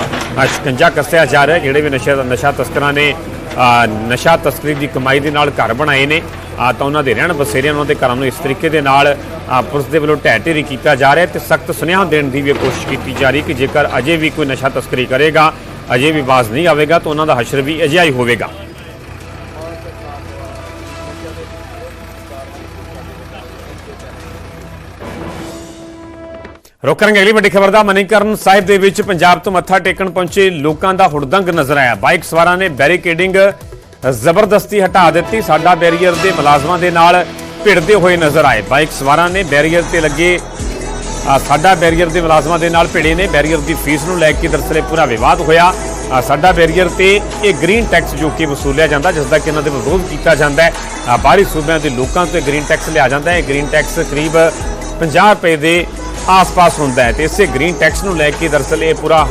ਸ਼ਿਕੰਜਾ ਕੱਸਿਆ ਜਾ ਰਿਹਾ ਜਿਹੜੇ ਵੀ ਨਸ਼ਾ ਨਸ਼ਾ ਤਸਕਰਾਂ ਨੇ ਨਸ਼ਾ ਤਸਕਰੀ ਦੀ ਕਮਾਈ ਦੇ ਨਾਲ ਘਰ ਬਣਾਏ ਨੇ। ਆ, ਤਾਂ ਉਹਨਾਂ ਦੇ ਰਹਿਣ ਬਸੇਰਿਆਂ ਉਹਨਾਂ ਦੇ ਘਰਾਂ ਨੂੰ ਇਸ ਤਰੀਕੇ ਦੇ ਨਾਲ ਪੁਲਿਸ ਦੇ ਵੱਲੋਂ ਢਹਿ ਢੇਰੀ ਕੀਤਾ ਜਾ ਰਿਹਾ ਤੇ ਸਖਤ ਸੁਨੇਹਾ ਦੇਣ ਦੀ ਵੀ ਕੋਸ਼ਿਸ਼ ਕੀਤੀ ਜਾ ਰਹੀ ਕਿ ਜੇਕਰ ਅਜੇ ਵੀ ਕੋਈ ਨਸ਼ਾ ਤਸਕਰੀ ਕਰੇਗਾ, ਅਜੇ ਵੀ ਬਾਜ਼ ਨਹੀਂ ਆਵੇਗਾ, ਤਾਂ ਉਹਨਾਂ ਦਾ ਹਸ਼ਰ ਵੀ ਅਜਿਹਾ ਹੀ ਹੋਵੇਗਾ। ਰੁਕ ਅਗਲੀ ਵੱਡੀ ਖਬਰ ਦਾ ਮਨੀਕਰਨ ਸਾਹਿਬ ਦੇ ਵਿੱਚ ਪੰਜਾਬ ਤੋਂ ਮੱਥਾ ਟੇਕਣ ਪਹੁੰਚੇ ਲੋਕਾਂ ਦਾ ਹੁੜਦੰਗ ਨਜ਼ਰ ਆਇਆ। ਬਾਈਕ ਸਵਾਰਾਂ ਨੇ ਬੈਰੀਕੇਡਿੰਗ ਜ਼ਬਰਦਸਤੀ ਹਟਾ ਦਿੱਤੀ। ਸਾਡਾ ਬੈਰੀਅਰ ਦੇ ਮੁਲਾਜ਼ਮਾਂ ਦੇ ਨਾਲ ਭਿੜਦੇ ਹੋਏ ਨਜ਼ਰ ਆਏ। ਬਾਈਕ ਸਵਾਰਾਂ ਨੇ ਬੈਰੀਅਰ ਤੇ ਲੱਗੇ ਸਾਡਾ ਬੈਰੀਅਰ ਦੇ ਮੁਲਾਜ਼ਮਾਂ ਦੇ ਨਾਲ ਭਿੜੇ ਨੇ। ਬੈਰੀਅਰ ਦੀ ਫੀਸ ਨੂੰ ਲੈ ਕੇ ਦਰਅਸਲ ਇਹ ਪੂਰਾ ਵਿਵਾਦ ਹੋਇਆ। ਸਾਡਾ ਬੈਰੀਅਰ ਤੇ ਇਹ ਗ੍ਰੀਨ ਟੈਕਸ ਜੋ ਕਿ ਵਸੂਲਿਆ ਜਾਂਦਾ, ਜਿਸ ਦਾ ਕਿ ਇਹਨਾਂ ਦੇ ਵਿਰੋਧ ਕੀਤਾ ਜਾਂਦਾ ਹੈ। ਬਾਹਰੀ ਸੂਬਿਆਂ ਦੇ ਲੋਕਾਂ ਤੋਂ ਇਹ ਗ੍ਰੀਨ ਟੈਕਸ ਲਿਆ ਜਾਂਦਾ ਹੈ। ਇਹ ਗ੍ਰੀਨ ਟੈਕਸ ਕਰੀਬ 50 ਰੁਪਏ ਦੇ ਆਸ-ਪਾਸ ਹੁੰਦਾ ਹੈ ਤੇ ਇਸੇ ਗ੍ਰੀਨ ਟੈਕਸ ਨੂੰ ਲੈ ਕੇ ਦਰਅਸਲ ਇਹ ਪੂਰਾ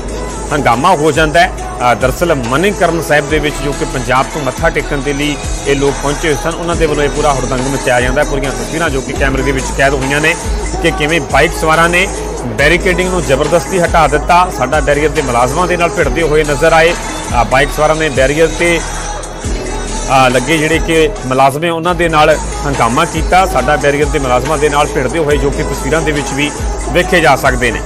ਹੰਗਾਮਾ ਹੋ ਜਾਂਦਾ ਹੈ। ਅ, ਦਰਅਸਲ ਮਨੀਕਰਨ ਸਾਹਿਬ ਦੇ ਵਿੱਚ ਜੋ ਕਿ ਪੰਜਾਬ ਤੋਂ ਮੱਥਾ ਟੇਕਣ ਦੇ ਲਈ ਇਹ ਲੋਕ ਪਹੁੰਚੇ ਹੋਏ ਸਨ ਉਹਨਾਂ ਦੇ ਵੱਲੋਂ ਇਹ ਪੂਰਾ ਹੁੜਦੰਗ ਮਚਾਇਆ ਜਾਂਦਾ ਪੂਰੀਆਂ ਤਸਵੀਰਾਂ ਜੋ ਕਿ ਕੈਮਰੇ ਦੇ ਵਿੱਚ ਕੈਦ ਹੋਈਆਂ ਨੇ ਕਿ ਕਿਵੇਂ ਬਾਈਕ ਸਵਾਰਾਂ ਨੇ ਬੈਰੀਕੇਡਿੰਗ ਨੂੰ ਜ਼ਬਰਦਸਤੀ ਹਟਾ ਦਿੱਤਾ। ਸਾਡਾ ਬੈਰੀਅਰ ਦੇ ਮੁਲਾਜ਼ਮਾਂ ਦੇ ਨਾਲ ਭਿੜਦੇ ਹੋਏ ਨਜ਼ਰ ਆਏ। ਬਾਈਕ ਸਵਾਰਾਂ ਨੇ ਬੈਰੀਅਰ ਤੇ ਲੱਗੇ ਜਿਹੜੇ ਕਿ ਮੁਲਾਜ਼ਮ ਹੈ, ਉਹਨਾਂ ਦੇ ਨਾਲ ਹੰਗਾਮਾ ਕੀਤਾ। ਸਾਡਾ ਬੈਰੀਅਰ ਦੇ ਮੁਲਾਜ਼ਮਾਂ ਦੇ ਨਾਲ ਭਿੜਦੇ ਹੋਏ ਜੋ ਕਿ ਤਸਵੀਰਾਂ ਦੇ ਵਿੱਚ ਵੀ ਵੇਖੇ ਜਾ ਸਕਦੇ ਨੇ।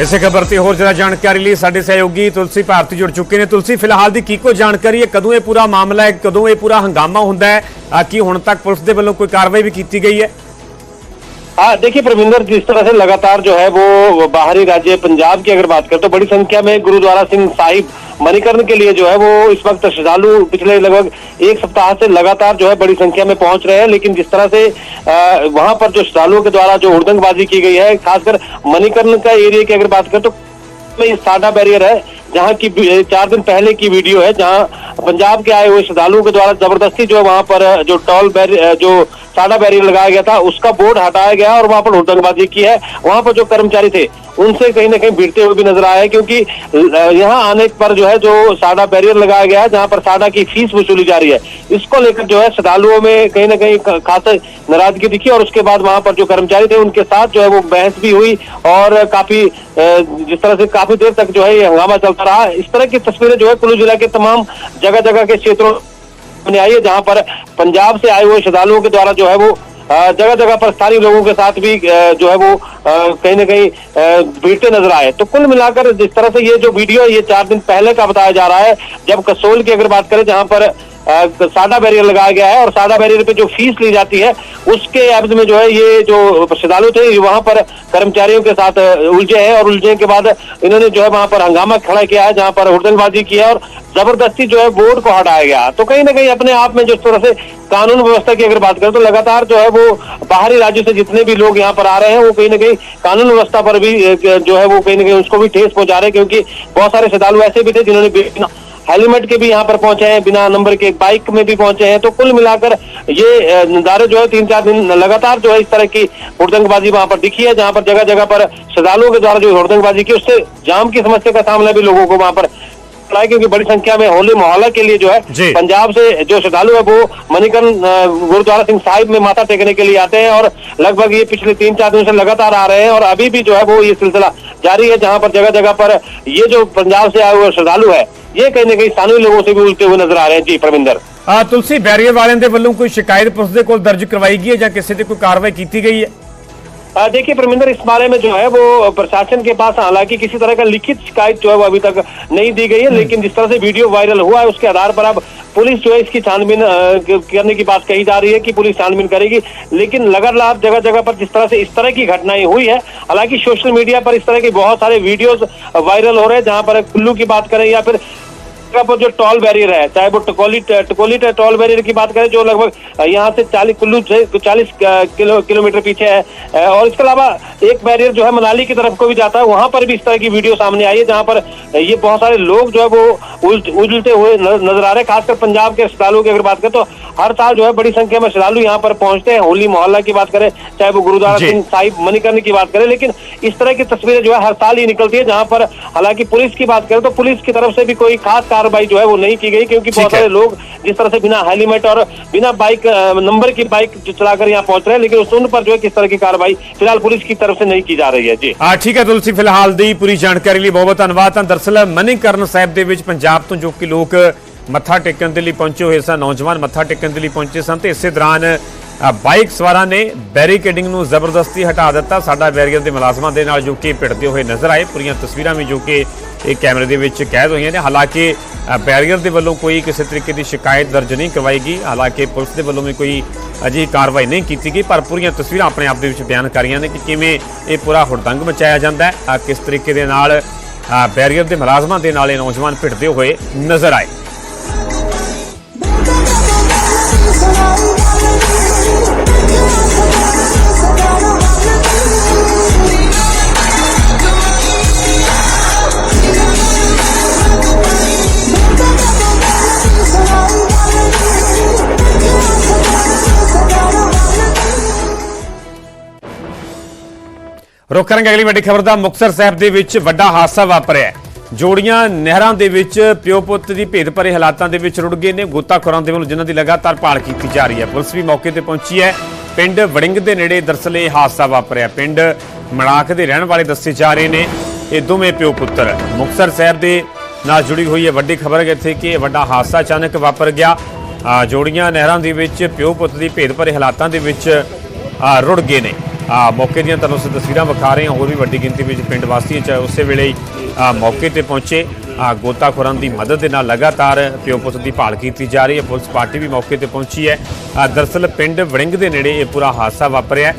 ਇਸੇ ਖਬਰ ਤੇ ਹੋਰ ਜ਼ਿਆਦਾ ਜਾਣਕਾਰੀ ਲਈ ਸਾਡੇ ਸਹਿਯੋਗੀ ਤੁਲਸੀ ਭਾਰਤੀ ਜੁੜ ਚੁੱਕੇ ਨੇ ਤੁਲਸੀ ਫਿਲਹਾਲ ਦੀ ਕੀ ਕੋਈ ਜਾਣਕਾਰੀ ਹੈ ਕਦੋਂ ਇਹ ਪੂਰਾ ਮਾਮਲਾ ਹੈ ਕਦੋਂ ਇਹ ਪੂਰਾ ਹੰਗਾਮਾ ਹੁੰਦਾ ਹੈ ਆ, ਕੀ ਹੁਣ ਤੱਕ ਪੁਲਿਸ ਦੇ ਵੱਲੋਂ ਕੋਈ ਕਾਰਵਾਈ ਵੀ ਕੀਤੀ ਗਈ ਹੈ हाँ देखिए प्रविंदर जिस तरह से लगातार जो है वो बाहरी राज्य पंजाब की अगर बात करें तो बड़ी संख्या में गुरुद्वारा सिंह साहिब मणिकर्ण के लिए जो है वो इस वक्त श्रद्धालु पिछले लगभग एक सप्ताह से लगातार जो है बड़ी संख्या में पहुँच रहे हैं, लेकिन जिस तरह से वहाँ पर जो श्रद्धालुओं के द्वारा जो हुड़दंगबाजी की गई है, खासकर मणिकर्ण का एरिया की अगर बात करें तो में ये साडा बैरियर है, जहाँ की चार दिन पहले की वीडियो है, जहाँ पंजाब के आए हुए श्रद्धालुओं के द्वारा ज़बरदस्ती जो वहाँ पर, जो टॉल बैरियर जो साडा बैरियर लगाया गया था, उसका बोर्ड हटाया गया और वहाँ पर हुड़दंगबाजी की है। वहाँ पर जो कर्मचारी थे, उनसे कहीं ना कहीं भिड़ते हुए भी नज़र आए क्योंकि यहाँ आने पर जो है, जो साडा बैरियर लगाया गया है, जहाँ पर साडा की फ़ीस वसूली जा रही है। इसको लेकर जो है, श्रद्धालुओं में कहीं ना कहीं खास नाराज़गी दिखी और उसके बाद वहाँ पर जो कर्मचारी थे, उनके साथ जो है, वो बहस भी हुई और काफ़ी जिस तरह से काफ़ी देर तक जो है ये हंगामा चलता रहा इस तरह की तस्वीरें जो है कुल्लू जिला के तमाम जगह जगह के क्षेत्रों सामने आई है जहां पर पंजाब से आए हुए श्रद्धालुओं के द्वारा जो है वो जगह जगह पर स्थानीय लोगों के साथ भी अ, जो है वो अ, कहीं ना कहीं अ, भीड़ते नजर आए तो कुल मिलाकर जिस तरह से ये जो वीडियो है ये चार दिन पहले का बताया जा रहा है जब कसोल की अगर बात करें जहां पर सादा बैरियर लगाया गया है और सादा बैरियर पे जो फ़ीस ली जाती है, उसके एवज में जो है ये जो श्रद्धालु थे वहाँ पर कर्मचारियों के साथ उलझे हैं और उलझे के बाद इन्होंने जो है वहाँ पर हंगामा खड़ा किया है, जहाँ पर हुड़दंगबाजी की है और ज़बरदस्ती जो है बोर्ड को हटाया गया तो कहीं ना कहीं अपने आप में जिस तरह से कानून व्यवस्था की अगर बात करें तो लगातार जो है वो बाहरी राज्यों से जितने भी लोग यहाँ पर आ रहे हैं, वो कहीं ना कहीं कानून व्यवस्था पर भी जो है वो कहीं ना कहीं उसको भी ठेस पहुँचा रहे हैं, क्योंकि बहुत सारे श्रद्धालु ऐसे भी थे जिन्होंने हेलमेट के भी यहाँ पर पहुँचे हैं, बिना नंबर के बाइक में भी पहुँचे हैं तो कुल मिलाकर ये नजारे जो है तीन चार दिन लगातार जो है, इस तरह की हड़दंगबाजी वहाँ पर दिखी है, जहाँ पर जगह जगह पर श्रद्धालुओं के द्वारा जो हड़दंगबाजी की, उससे जाम की समस्या का सामना भी लोगों को वहाँ पर पड़ा है क्योंकि बड़ी संख्या में होली मोहल्ला के लिए जो जी। है पंजाब से जो श्रद्धालु है वो मणिकरण अ, गुरुद्वारा सिंह साहिब में माथा टेकने के लिए आते हैं और लगभग ये पिछले तीन चार दिनों से लगातार आ रहे हैं और अभी भी जो है वो ये सिलसिला जारी है जहां पर जगह जगह पर ये जो पंजाब से आए हुए श्रद्धालु है ये कहीं ना कहीं स्थानीय लोगों से भी उलते हुए नजर आ रहे हैं जी प्रविंदर ਆ ਤੁਲਸੀ ਬੈਰੀਅਰ ਵਾਲਿਆਂ ਦੇ ਵੱਲੋਂ ਕੋਈ ਸ਼ਿਕਾਇਤ ਪੁਲਿਸ ਦੇ ਕੋਲ ਦਰਜ ਕਰਵਾਈ ਗਈ ਹੈ ਜਾਂ ਕਿਸੇ ਤੇ ਕੋਈ ਕਾਰਵਾਈ ਕੀਤੀ ਗਈ ਹੈ आ, देखिए परमिंदर इस बारे में जो है वो प्रशासन के पास हालाँकि किसी तरह का लिखित शिकायत जो है वो अभी तक नहीं दी गई है लेकिन जिस तरह से वीडियो वायरल हुआ है उसके आधार पर अब पुलिस जो है इसकी छानबीन करने की बात कही जा रही है कि पुलिस छानबीन करेगी लेकिन लगातार जगह जगह पर जिस तरह से इस तरह की घटनाएँ हुई है हालाँकि सोशल मीडिया पर इस तरह के बहुत सारे वीडियोज़ वायरल हो रहे हैं जहाँ पर कुल्लू की बात करें या फिर पर जो टॉल बैरियर है चाहे वो टकोली टकोली टोल बैरियर की बात करें जो लगभग यहाँ से चालीस कुल्लू से चालीस किलो किलोमीटर पीछे है और इसके अलावा एक बैरियर जो है मनाली की तरफ़ को भी जाता है वहाँ पर भी इस तरह की वीडियो सामने आई है जहाँ पर ये बहुत सारे लोग जो है वो उलझते हुए नज़र आ रहे हैं खासकर पंजाब के श्रद्धालुओं की अगर बात करें तो हर साल जो है बड़ी संख्या में श्रद्धालु यहाँ पर पहुँचते हैं होली मोहल्ला की बात करें चाहे वो गुरुद्वारा सिंह साहिब मणिकर्ण की बात करें लेकिन इस तरह की तस्वीरें जो है हर साल ही निकलती है जहाँ पर हालाँकि पुलिस की बात करें तो पुलिस की तरफ़ से भी कोई खास कार्रवाई जो है वो नहीं की गई क्योंकि बहुत है। सारे लोग जिस तरह से बिना हेलमेट और बिना बाइक अ, नंबर की बाइक जो चलाकर यहाँ पहुंच रहे हैं लेकिन उस उन पर जो है किस तरह की कार्रवाई फिलहाल पुलिस की तरफ से नहीं की जा रही है जी ਆ ਠੀਕ ਹੈ ਤੁਲਸੀ ਫਿਲਹਾਲ ਦੀ ਪੂਰੀ ਜਾਣਕਾਰੀ ਲਈ ਬਹੁਤ ਬਹੁਤ ਧੰਨਵਾਦ ਤਾਂ ਦਰਸਲ ਮਨੀਕਰਨ ਸਾਹਿਬ ਦੇ ਵਿੱਚ ਪੰਜਾਬ ਤੋਂ ਜੋ ਕਿ ਲੋਕ ਮੱਥਾ ਟੇਕਣ ਦੇ ਲਈ ਪਹੁੰਚੇ ਹੋਏ ਸਨ ਨੌਜਵਾਨ ਮੱਥਾ ਟੇਕਣ ਦੇ ਲਈ ਪਹੁੰਚੇ ਸਨ ਤੇ ਇਸੇ ਦੌਰਾਨ ਅ, ਬਾਈਕ ਸਵਾਰਾਂ ਨੇ ਬੈਰੀਕੇਡਿੰਗ ਨੂੰ ਜ਼ਬਰਦਸਤੀ ਹਟਾ ਦਿੱਤਾ ਸਾਡਾ ਬੈਰੀਅਰ ਦੇ ਮੁਲਾਜ਼ਮਾਂ ਦੇ ਨਾਲ ਜੋ ਕਿ ਭਿੜਦੇ ਹੋਏ ਨਜ਼ਰ ਆਏ ਪੂਰੀਆਂ ਤਸਵੀਰਾਂ ਵੀ ਜੋ ਕਿ ਇਹ ਕੈਮਰੇ ਦੇ ਵਿੱਚ ਕੈਦ ਹੋਈਆਂ ਨੇ ਹਾਲਾਂਕਿ ਅ, ਬੈਰੀਅਰ ਦੇ ਵੱਲੋਂ ਕੋਈ ਕਿਸੇ ਤਰੀਕੇ ਦੀ ਸ਼ਿਕਾਇਤ ਦਰਜ ਨਹੀਂ ਕਰਵਾਈ ਗਈ। ਹਾਲਾਂਕਿ ਪੁਲਿਸ ਦੇ ਵੱਲੋਂ ਵੀ ਕੋਈ ਅਜਿਹੀ ਕਾਰਵਾਈ ਨਹੀਂ ਕੀਤੀ ਗਈ, ਪਰ ਪੂਰੀਆਂ ਤਸਵੀਰਾਂ ਆਪਣੇ ਆਪ ਦੇ ਵਿੱਚ ਬਿਆਨ ਕਰ ਰਹੀਆਂ ਨੇ ਕਿ ਕਿਵੇਂ ਇਹ ਪੂਰਾ ਹੁੜਦੰਗ ਮਚਾਇਆ ਜਾਂਦਾ ਹੈ। ਕਿਸ ਤਰੀਕੇ ਦੇ ਨਾਲ ਬੈਰੀਅਰ ਦੇ ਮੁਲਾਜ਼ਮਾਂ ਦੇ ਨਾਲ ਇਹ ਨੌਜਵਾਨ ਭਿੜਦੇ ਹੋਏ ਨਜ਼ਰ ਆਏ। ਰੁਕ ਕਰਾਂਗੇ ਅਗਲੀ ਵੱਡੀ ਖਬਰ ਦਾ। ਮੁਕਤਸਰ ਸਾਹਿਬ ਦੇ ਵਿੱਚ ਵੱਡਾ ਹਾਦਸਾ ਵਾਪਰਿਆ ਜੋੜੀਆਂ ਨਹਿਰਾਂ ਦੇ ਵਿੱਚ ਪਿਓ ਪੁੱਤ ਦੀ ਭੇਦ ਭਰੇ ਹਾਲਾਤਾਂ ਦੇ ਵਿੱਚ ਰੁੜ ਗਏ ਨੇ। ਗੋਤਾਖੋਰਾਂ ਦੇ ਵੱਲੋਂ ਜਿਨ੍ਹਾਂ ਦੀ ਲਗਾਤਾਰ ਭਾਲ ਕੀਤੀ ਜਾ ਰਹੀ ਹੈ। ਪੁਲਿਸ ਵੀ ਮੌਕੇ ਤੇ ਪਹੁੰਚੀ ਹੈ। ਪਿੰਡ ਵੜਿੰਗ ਦੇ ਨੇੜੇ ਦਰਸਲ ਇਹ ਹਾਦਸਾ ਵਾਪਰਿਆ। ਪਿੰਡ ਮੜਾਕ ਦੇ ਰਹਿਣ ਵਾਲੇ ਦੱਸੇ ਜਾ ਰਹੇ ਨੇ। ਇਹ ਦੋਵੇਂ ਪਿਓ ਪੁੱਤਰ। ਮੁਕਤਸਰ ਸਾਹਿਬ ਦੇ ਨਾਲ ਜੁੜੀ ਹੋਈ ਹੈ ਵੱਡੀ ਖਬਰ ਹੈ ਇੱਥੇ ਕਿ ਵੱਡਾ ਹਾਦਸਾ ਅਚਾਨਕ ਵਾਪਰ ਗਿਆ। ਜੋੜੀਆਂ ਨਹਿਰਾਂ ਦੇ ਵਿੱਚ ਪਿਓ ਪੁੱਤ ਦੀ ਭੇਦ ਭਰੇ ਹਾਲਾਤਾਂ ਦੇ ਵਿੱਚ ਰੁੜ ਗਏ ਨੇ। ਮੌਕੇ ਦੀਆਂ ਤੁਹਾਨੂੰ ਅਸੀਂ ਤਸਵੀਰਾਂ ਵਿਖਾ ਰਹੇ ਹਾਂ ਹੋਰ ਵੀ ਵੱਡੀ ਗਿਣਤੀ ਵਿੱਚ ਪਿੰਡ ਵਾਸੀ ਚ ਉਸੇ ਵੇਲੇ ਮੌਕੇ ਤੇ ਪਹੁੰਚੇ। ਆ, ਗੋਤਾਖੋਰਾਂ ਦੀ ਮਦਦ ਦੇ ਨਾਲ ਲਗਾਤਾਰ ਪਿਓ ਪੁੱਤ ਦੀ ਭਾਲ ਕੀਤੀ ਜਾ ਰਹੀ ਹੈ ਪੁਲਿਸ ਪਾਰਟੀ ਵੀ ਮੌਕੇ ਤੇ ਪਹੁੰਚੀ ਹੈ। ਆ, ਦਰਅਸਲ ਪਿੰਡ ਵੜਿੰਗ ਦੇ ਨੇੜੇ ਇਹ ਪੂਰਾ ਹਾਦਸਾ ਵਾਪਰਿਆ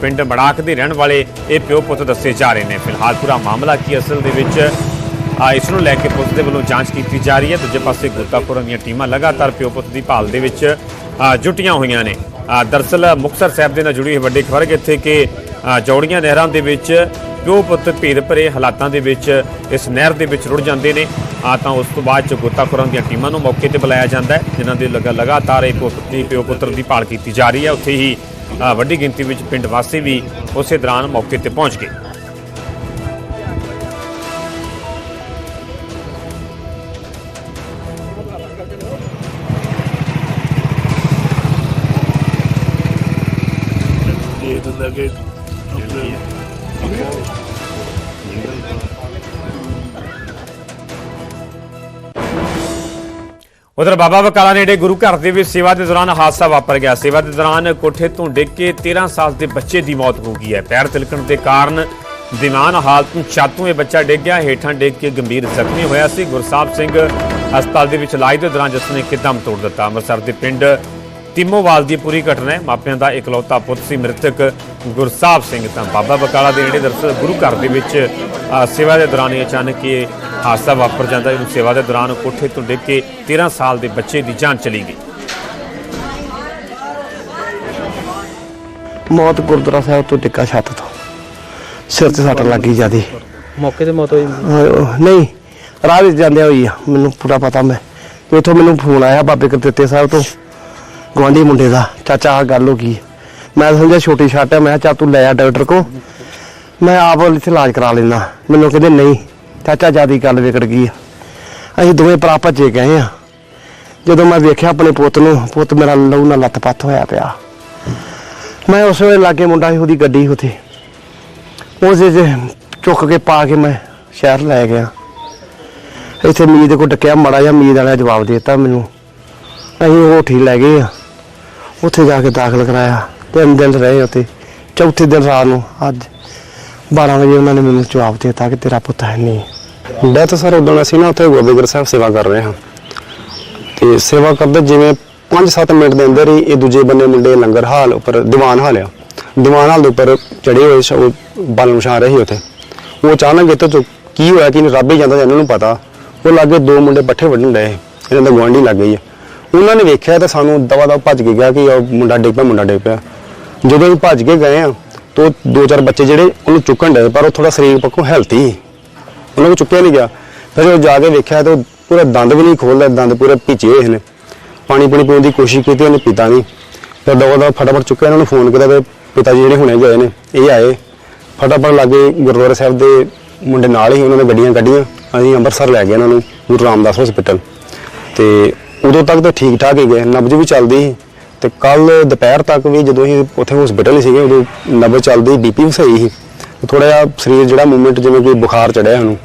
ਪਿੰਡ ਮੜਾਕ ਦੇ ਰਹਿਣ ਵਾਲੇ ਇਹ ਪਿਓ ਪੁੱਤ ਦੱਸੇ ਜਾ ਰਹੇ ਨੇ। ਫਿਲਹਾਲ ਪੂਰਾ ਮਾਮਲਾ ਕੀ ਅਸਲ ਦੇ ਵਿੱਚ ਇਸ ਨੂੰ ਲੈ ਕੇ ਪੁਲਿਸ ਦੇ ਵੱਲੋਂ ਜਾਂਚ ਕੀਤੀ ਜਾ ਰਹੀ ਹੈ। ਦੂਜੇ ਪਾਸੇ ਗੋਤਾਖੋਰਾਂ ਦੀਆਂ ਟੀਮਾਂ ਲਗਾਤਾਰ ਪਿਓ ਪੁੱਤ ਦੀ ਭਾਲ ਦੇ ਵਿੱਚ ਆ, ਜੁਟੀਆਂ ਹੋਈਆਂ ਨੇ। ਆ, ਦਰਅਸਲ ਮੁਕਤਸਰ ਸਾਹਿਬ ਦੇ ਨਾਲ ਜੁੜੀ ਹੋਈ ਵੱਡੀ ਖਬਰ ਇੱਥੇ ਕਿ ਆ, ਨਹਿਰਾਂ ਦੇ ਵਿੱਚ ਪਿਓ ਪੁੱਤ ਭੇਦ ਭਰੇ ਹਾਲਾਤਾਂ ਦੇ ਵਿੱਚ ਇਸ ਨਹਿਰ ਦੇ ਵਿੱਚ ਰੁੜ ਜਾਂਦੇ ਨੇ। ਆ ਤਾਂ ਉਸ ਤੋਂ ਬਾਅਦ ਚ ਗੋਤਾਖੋਰਾਂ ਦੀਆਂ ਟੀਮਾਂ ਨੂੰ ਮੌਕੇ ਤੇ ਬੁਲਾਇਆ ਜਾਂਦਾ ਜਿਨ੍ਹਾਂ ਦੇ ਲਗਾ- ਲਗਾਤਾਰ ਇਹ ਪੁੱਤ ਦੀ ਪਿਓ ਪੁੱਤਰ ਦੀ ਭਾਲ ਕੀਤੀ ਜਾ ਰਹੀ ਹੈ। ਉੱਥੇ ਹੀ ਵੱਡੀ ਗਿਣਤੀ ਵਿੱਚ ਪਿੰਡ ਵਾਸੀ ਵੀ ਉਸੇ ਦੌਰਾਨ ਮੌਕੇ ਤੇ ਪਹੁੰਚ ਗਏ। ਉਧਰ ਬਾਬਾ ਬਕਾਲਾ ਨੇੜੇ ਗੁਰੂ ਘਰ ਦੇ ਵਿੱਚ ਸੇਵਾ ਦੇ ਦੌਰਾਨ ਹਾਦਸਾ ਵਾਪਰ ਗਿਆ। ਸੇਵਾ ਦੇ ਦੌਰਾਨ ਕੋਠੇ ਤੋਂ ਡਿੱਗ ਕੇ 13 ਸਾਲ ਦੇ ਬੱਚੇ ਦੀ ਮੌਤ ਹੋ ਗਈ ਹੈ। ਪੈਰ ਤਿਲਕਣ ਦੇ ਕਾਰਨ ਦੀਵਾਨ ਹਾਲਤ ਨੂੰ ਛਾਤੂ ਇਹ ਬੱਚਾ ਡਿੱਗ ਗਿਆ। ਹੇਠਾਂ ਡਿੱਗ ਕੇ ਗੰਭੀਰ ਜ਼ਖਮੀ ਹੋਇਆ ਸੀ। ਗੁਰਸਾਹਿਬ ਸਿੰਘ ਹਸਪਤਾਲ ਦੇ ਵਿੱਚ ਇਲਾਜ ਦੇ ਦੌਰਾਨ ਜਿਸ ਨੇ ਕਿਦਮ ਤੋੜ ਦਿੱਤਾ। ਅੰਮ੍ਰਿਤਸਰ ਦੇ ਪਿੰਡ ਤਿੰਮੋਵਾਲ ਦੀ ਪੂਰੀ ਘਟਨਾ ਹੈ। ਮਾਪਿਆਂ ਦਾ ਇਕਲੌਤਾ ਪੁੱਤ ਸੀ ਮ੍ਰਿਤਕ ਗੁਰਸਾਹਿਬ ਸਿੰਘ। ਤਾਂ ਬਾਬਾ ਬਕਾਲਾ ਦੇ ਨੇੜੇ ਦਰਸਲ ਗੁਰੂ ਘਰ ਦੇ ਵਿੱਚ ਸੇਵਾ ਦੇ ਦੌਰਾਨ ਹੀ ਅਚਾਨਕ ਇਹ ਹਾਦਸਾ ਵਾਪਰ ਜਾਂਦਾ ਹੈ। ਸੇਵਾ ਦੇ ਦੌਰਾਨ ਕੋਠੇ ਤੋਂ ਡਿੱਗ ਕੇ 13 ਸਾਲ ਦੇ ਬੱਚੇ ਦੀ ਜਾਨ ਚਲੀ ਗਈ। ਮੌਤ ਗੁਰਦੁਆਰਾ ਸਾਹਿਬ ਤੋਂ ਟਿੱਕਾ ਛੱਤ ਤੋਂ। ਸਿਰ ਤੇ ਸੱਟ ਲੱਗੀ ਜਿਆਦੀ। ਮੌਕੇ ਤੇ ਮੌਤ ਹੋਈ ਨਹੀਂ ਰਾਹ ਵਿੱਚ ਜਾਂਦੇ ਹੋਈ ਆ। ਮੈਨੂੰ ਪੂਰਾ ਪਤਾ ਮੈਂ। ਉੱਥੋਂ ਮੈਨੂੰ ਫੋਨ ਆਇਆ ਬਾਬੇ ਕਰਤੇਤੇ ਸਾਹਿਬ ਤੋਂ। ਗਵਾਂਢੀ ਮੁੰਡੇ ਦਾ, ਚਾਚਾ ਆ ਗੱਲ ਹੋ ਗਈ। ਮੈਂ ਸਮਝਿਆ ਛੋਟੀ ਛੱਟ ਹੈ ਮੈਂ ਕਿਹਾ ਚਾ ਤੂੰ ਲੈ ਆ ਡਾਕਟਰ ਕੋ ਮੈਂ ਆਪ ਇੱਥੇ ਇਲਾਜ ਕਰਾ ਲੈਣਾ ਮੈਨੂੰ ਕਹਿੰਦੇ ਨਹੀਂ, ਚਾਚਾ ਜਿਆਦੀ ਗੱਲ ਵਿਗੜ ਗਈ ਆ। ਅਸੀਂ ਦੋਵੇਂ ਭਰਾ ਭੱਜੇ ਗਏ ਆ। ਜਦੋਂ ਮੈਂ ਵੇਖਿਆ ਆਪਣੇ ਪੁੱਤ ਨੂੰ, ਪੁੱਤ ਮੇਰਾ ਲਹੂ ਨਾਲ ਲੱਤ-ਪੱਤ ਹੋਇਆ ਪਿਆ। ਮੈਂ ਉਸ ਵੇਲੇ ਲਾਗੇ ਮੁੰਡਾ ਸੀ, ਉਹਦੀ ਗੱਡੀ ਉੱਥੇ। ਉਸੇ ਚ ਚੁੱਕ ਕੇ ਪਾ ਕੇ ਮੈਂ ਸ਼ਹਿਰ ਲੈ ਗਿਆ। ਇੱਥੇ ਮੀਤ ਕੋ ਡੱਕਿਆ, ਮੜਾ ਜਾਂ ਮੀਤ ਵਾਲਾ ਜਵਾਬ ਦੇ ਦਿੱਤਾ ਮੈਨੂੰ। ਅਸੀਂ ਉਹ ਠੀਕ ਲੈ ਗਏ ਆ। ਉੱਥੇ ਜਾ ਕੇ ਦਾਖਲ ਕਰਾਇਆ। ਤਿੰਨ ਦਿਨ ਰਹੇ ਉੱਥੇ। ਚੌਥੇ ਦਿਨ ਰਾਤ ਨੂੰ ਅੱਜ 12 ਵਜੇ ਉਹਨਾਂ ਨੇ ਮੈਨੂੰ ਜਵਾਬ ਦਿੱਤਾ ਕਿ ਤੇਰਾ ਪੁੱਤ ਹੈ ਨਹੀਂ। ਡੈਥ ਸਰ ਉਦੋਂ ਅਸੀਂ ਨਾ ਉੱਥੇ ਗੋਬਿੰਦਰ ਸਾਹਿਬ ਸੇਵਾ ਕਰ ਰਹੇ ਹਾਂ। ਤੇ ਸੇਵਾ ਕਰਦੇ ਜਿਵੇਂ 5-7 ਮਿੰਟ ਦੇ ਅੰਦਰ ਹੀ ਇਹ ਦੂਜੇ ਬੰਨੇ ਮੁੰਡੇ ਲੰਗਰ ਹਾਲ ਉੱਪਰ, ਦੀਵਾਨ ਹਾਲ ਆ। ਦੀਵਾਨ ਹਾਲ ਦੇ ਉੱਪਰ ਚੜੇ ਹੋਏ ਸ਼- ਉਹ ਰਹੇ ਸੀ ਉੱਥੇ। ਉਹ ਅਚਾਨਕ ਇੱਥੇ ਤੋਂ ਕੀ ਹੋਇਆ, ਕਿ ਰੱਬ ਹੀ ਜਾਂਦਾ ਇਹਨਾਂ ਨੂੰ ਪਤਾ। ਉਹ ਲਾਗੇ ਦੋ ਮੁੰਡੇ ਪੱਠੇ ਵੱਢਣ ਡਏ ਇਹਨਾਂ ਦਾ ਗੁਆਂਢੀ ਲੱਗ ਗਈ ਆ। ਉਹਨਾਂ ਨੇ ਵੇਖਿਆ ਤਾਂ ਸਾਨੂੰ ਦਵਾ ਦਵਾ ਭੱਜ ਕੇ ਗਿਆ ਕਿ ਉਹ ਮੁੰਡਾ ਡਿੱਗ ਪਿਆ, ਮੁੰਡਾ ਡਿੱਗ ਪਿਆ। ਜਦੋਂ ਅਸੀਂ ਭੱਜ ਕੇ ਗਏ ਆ ਤਾਂ ਉਹ ਦੋ ਚਾਰ ਬੱਚੇ ਜਿਹੜੇ ਉਹਨੂੰ ਚੁੱਕਣ ਡਏ, ਪਰ ਉਹ ਥੋੜਾ ਸਰੀਰ ਪੱਖੋਂ ਹੈਲਥੀ ਸੀ। ਉਹਨਾਂ ਨੂੰ ਚੁੱਕਿਆ ਨਹੀਂ ਗਿਆ। ਫਿਰ ਜਦੋਂ ਜਾ ਕੇ ਵੇਖਿਆ ਤਾਂ ਉਹ ਪੂਰਾ ਦੰਦ ਵੀ ਨਹੀਂ ਖੋਲਦਾ ਦੰਦ ਪੂਰੇ ਭਿੱਜੇ ਹੋਏ ਨੇ। ਪਾਣੀ ਪੂਣੀ ਪੀਣ ਦੀ ਕੋਸ਼ਿਸ਼ ਕੀਤੀ, ਉਹਨੇ ਪੀਤਾ ਨਹੀਂ ਫਿਰ ਦਵਾ ਦਵਾ ਫਟਾਫਟ ਚੁੱਕਿਆ ਇਹਨਾਂ ਨੂੰ ਫੋਨ ਕੀਤਾ ਕਿ ਪਿਤਾ ਜੀ ਜਿਹੜੇ ਹੁਣੇ ਗਏ ਨੇ, ਇਹ ਆਏ। ਫਟਾਫਟ ਲਾਗੇ ਗੁਰਦੁਆਰਾ ਸਾਹਿਬ ਦੇ ਮੁੰਡੇ ਨਾਲ ਹੀ ਉਹਨਾਂ ਨੇ ਗੱਡੀਆਂ ਕੱਢੀਆਂ। ਅਸੀਂ ਅੰਮ੍ਰਿਤਸਰ ਲੈ ਗਏ ਇਹਨਾਂ ਨੂੰ, ਗੁਰੂ ਰਾਮਦਾਸ ਹਸਪੀਟਲ ਤੇ ਉਦੋਂ ਤੱਕ ਤਾਂ ਠੀਕ ਠਾਕ ਹੀ ਗਏ, ਨਬਜ ਵੀ ਚੱਲਦੀ ਸੀ। ਤੇ ਕੱਲ ਦੁਪਹਿਰ ਤੱਕ ਵੀ ਜਦੋਂ ਅਸੀਂ ਉੱਥੇ ਹਸਪੀਟਲ ਸੀਗੇ, ਉਦੋਂ ਨਬਜ ਚੱਲਦੀ, ਬੀਪੀ ਵੀ ਸਹੀ ਸੀ। ਥੋੜਾ ਜਿਹਾ ਸਰੀਰ ਜਿਹੜਾ ਮੂਵਮੈਂਟ ਜਿਵੇਂ ਕੋਈ ਬੁਖਾਰ ਚੜਿਆ ਸਾਨੂੰ।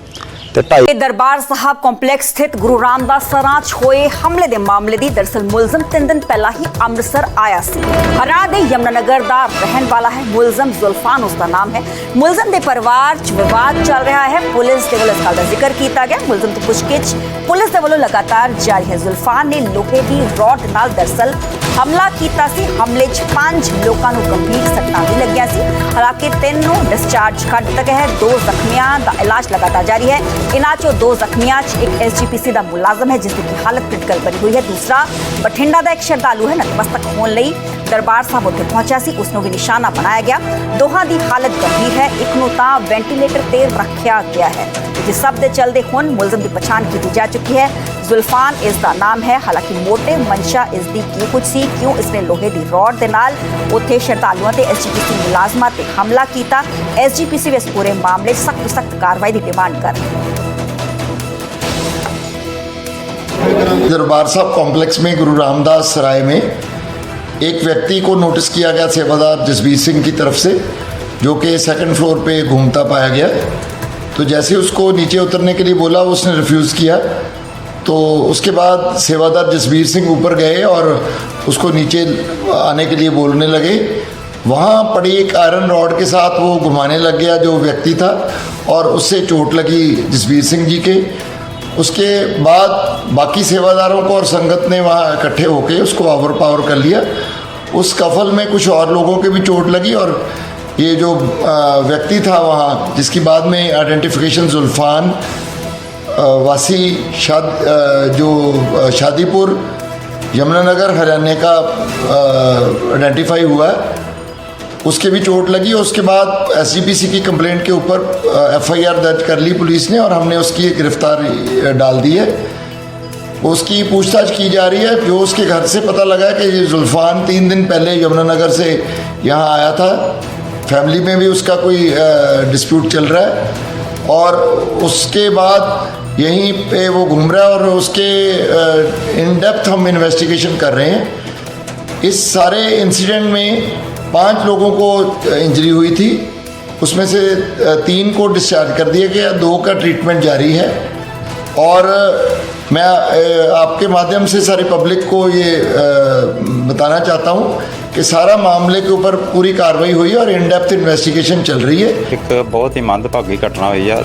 ਤੇ ਢਾਈ ਇਹ ਦਰਬਾਰ ਸਾਹਿਬ ਕੰਪਲੈਕਸ ਸਥਿਤ ਗੁਰੂ ਰਾਮਦਾਸ ਸਰਾਂ 'ਚ ਹੋਏ ਹਮਲੇ ਦੇ ਮਾਮਲੇ ਦੀ ਦਰਸਲ ਮੁਲਜ਼ਮ ਤਿੰਨ ਦਿਨ ਪਹਿਲਾਂ ਹੀ ਅੰਮ੍ਰਿਤਸਰ ਆਇਆ ਸੀ ਹਰਿਆਣਾ ਦੇ ਯਮਨਾਨਗਰ ਦਾ ਰਹਿਣ ਵਾਲਾ ਹੈ ਮੁਲਜ਼ਮ ਜ਼ੁਲਫਾਨ ਉਸ ਦਾ ਨਾਮ ਹੈ ਮੁਲਜ਼ਮ ਦੇ ਪਰਿਵਾਰ 'ਚ ਵਿਵਾਦ ਚੱਲ ਰਿਹਾ ਹੈ ਪੁਲਿਸ ਦੇ ਵੱਲੋਂ ਇਸ ਗੱਲ ਦਾ ਜ਼ਿਕਰ ਕੀਤਾ ਗਿਆ ਮੁਲਜ਼ਮ ਤੋਂ ਪੁੱਛਗਿੱਛ ਪੁਲਿਸ ਦੇ ਵੱਲੋਂ ਲਗਾਤਾਰ ਜਾਰੀ ਹੈ ਜ਼ੁਲਫਾਨ ਨੇ ਲੋਹੇ ਦੀ ਰੋਡ ਨਾਲ ਦਰਸਲ ਹਮਲਾ ਕੀਤਾ ਸੀ ਹਮਲੇ 'ਚ ਪੰਜ ਲੋਕਾਂ ਨੂੰ ਗੰਭੀਰ ਸੱਟਾਂ ਵੀ ਲੱਗੀਆਂ ਸੀ ਹਾਲਾਂਕਿ ਤਿੰਨ ਨੂੰ ਡਿਸਚਾਰਜ ਕਰ ਦਿੱਤਾ ਗਿਆ ਹੈ ਦੋ ਜ਼ਖਮੀਆਂ ਦਾ ਇਲਾਜ ਲਗਾਤਾਰ ਜਾਰੀ ਹੈ ਇਨ੍ਹਾਂ 'ਚੋਂ ਦੋ ਜ਼ਖਮੀਆਂ 'ਚ ਇੱਕ ਐਸਜੀਪੀਸੀ ਦਾ ਮੁਲਾਜ਼ਮ ਹੈ ਜਿਸ ਦੀ ਕਿ ਹਾਲਤ ਕ੍ਰਿਟੀਕਲ ਬਣੀ ਹੋਈ ਹੈ ਦੂਸਰਾ ਬਠਿੰਡਾ ਦਾ ਇੱਕ ਸ਼ਰਧਾਲੂ ਹੈ ਨਤਮਸਤਕ ਹੋਣ ਲਈ ਦਰਬਾਰ ਸਾਹਿਬ ਉੱਤੇ ਪਹੁੰਚਿਆ ਸੀ ਉਸ ਨੂੰ ਵੀ ਨਿਸ਼ਾਨਾ ਬਣਾਇਆ ਗਿਆ ਦੋਹਾਂ ਦੀ ਹਾਲਤ ਗੰਭੀਰ ਹੈ ਇੱਕ ਨੂੰ ਤਾਂ ਵੈਂਟੀਲੇਟਰ ਤੇ ਰੱਖਿਆ ਗਿਆ ਹੈ ਜਿਸ ਸਭ ਦੇ ਚੱਲਦੇ ਹੁਣ ਮੁਲਜ਼ਮ ਦੀ ਪਛਾਣ ਕੀਤੀ ਜਾ ਚੁੱਕੀ ਹੈ ਜ਼ੁਲਫਾਨ ਇਸ ਦਾ ਨਾਮ ਹੈ ਹਾਲਾਂਕਿ ਮੋਟੇ ਮਨਸ਼ਾ ਇਸ ਦੀ ਕੀ ਕੁਝ ਸੀ ਕਿਉਂ ਇਸਨੇ ਲੋਹੇ ਦੀ ਰੋਡ ਦੇ ਨਾਲ ਉੱਥੇ ਸ਼ਰਧਾਲੂਆਂ ਤੇ ਐਸਜੀਪੀਸੀ ਮੁਲਾਜ਼ਮਾਂ ਤੇ ਹਮਲਾ ਕੀਤਾ ਐਸਜੀਪੀਸੀ ਵੀ ਇਸ ਪੂਰੇ ਮਾਮਲੇ 'ਚ ਸਖਤ ਸਖਤ ਕਾਰਵਾਈ ਦੀ ਡਿਮਾਂਡ दरबार साहब कॉम्प्लेक्स में गुरु रामदास सराय में एक व्यक्ति को नोटिस किया गया, सेवादार जसबीर सिंह की तरफ़ से, जो कि सेकंड फ्लोर पे घूमता पाया गया। तो जैसे उसको नीचे उतरने के लिए बोला, उसने रिफ्यूज़ किया। तो उसके बाद सेवादार जसबीर सिंह ऊपर गए और उसको नीचे आने के लिए बोलने लगे। वहाँ पड़ी एक आयरन रॉड के साथ वो घुमाने लग गया, जो व्यक्ति था, और उससे चोट लगी जसबीर सिंह जी के। उसके बाद बाकी सेवादारों को और संगत ने वहाँ इकट्ठे होकर उसको ओवर पावर कर लिया। उस कफल में कुछ और लोगों के भी चोट लगी और ये जो व्यक्ति था वहाँ, जिसकी बाद में आइडेंटिफिकेशन जुल्फान वासी शाद जो शादीपुर, यमुनानगर, हरियाणा का आइडेंटिफाई हुआ। है उसके भी चोट लगी, उसके बाद एसजीपीसी की कंप्लेंट के ऊपर एफआईआर दर्ज कर ली पुलिस ने और हमने उसकी एक गिरफ्तारी डाल दी है। उसकी पूछताछ की जा रही है, जो उसके घर से पता लगा कि ये जुल्फान तीन दिन पहले यमुनानगर से यहाँ आया था। फैमिली में भी उसका कोई डिस्प्यूट चल रहा है और उसके बाद यहीं पे वो घूम रहा है और उसके इन डेप्थ हम इन्वेस्टिगेशन कर रहे हैं। इस सारे इंसिडेंट में पाँच लोगों को इंजरी हुई थी। उसमें से तीन को डिस्चार्ज कर दिया गया, दो का ट्रीटमेंट जारी है। और मैं आपके माध्यम से सारी पब्लिक को ये बताना चाहता हूँ कि सारा मामले के ऊपर पूरी कार्रवाई हुई है और इन डेप्थ इन्वेस्टिगेशन चल रही है। एक बहुत ही मंदभागी घटना हुई है।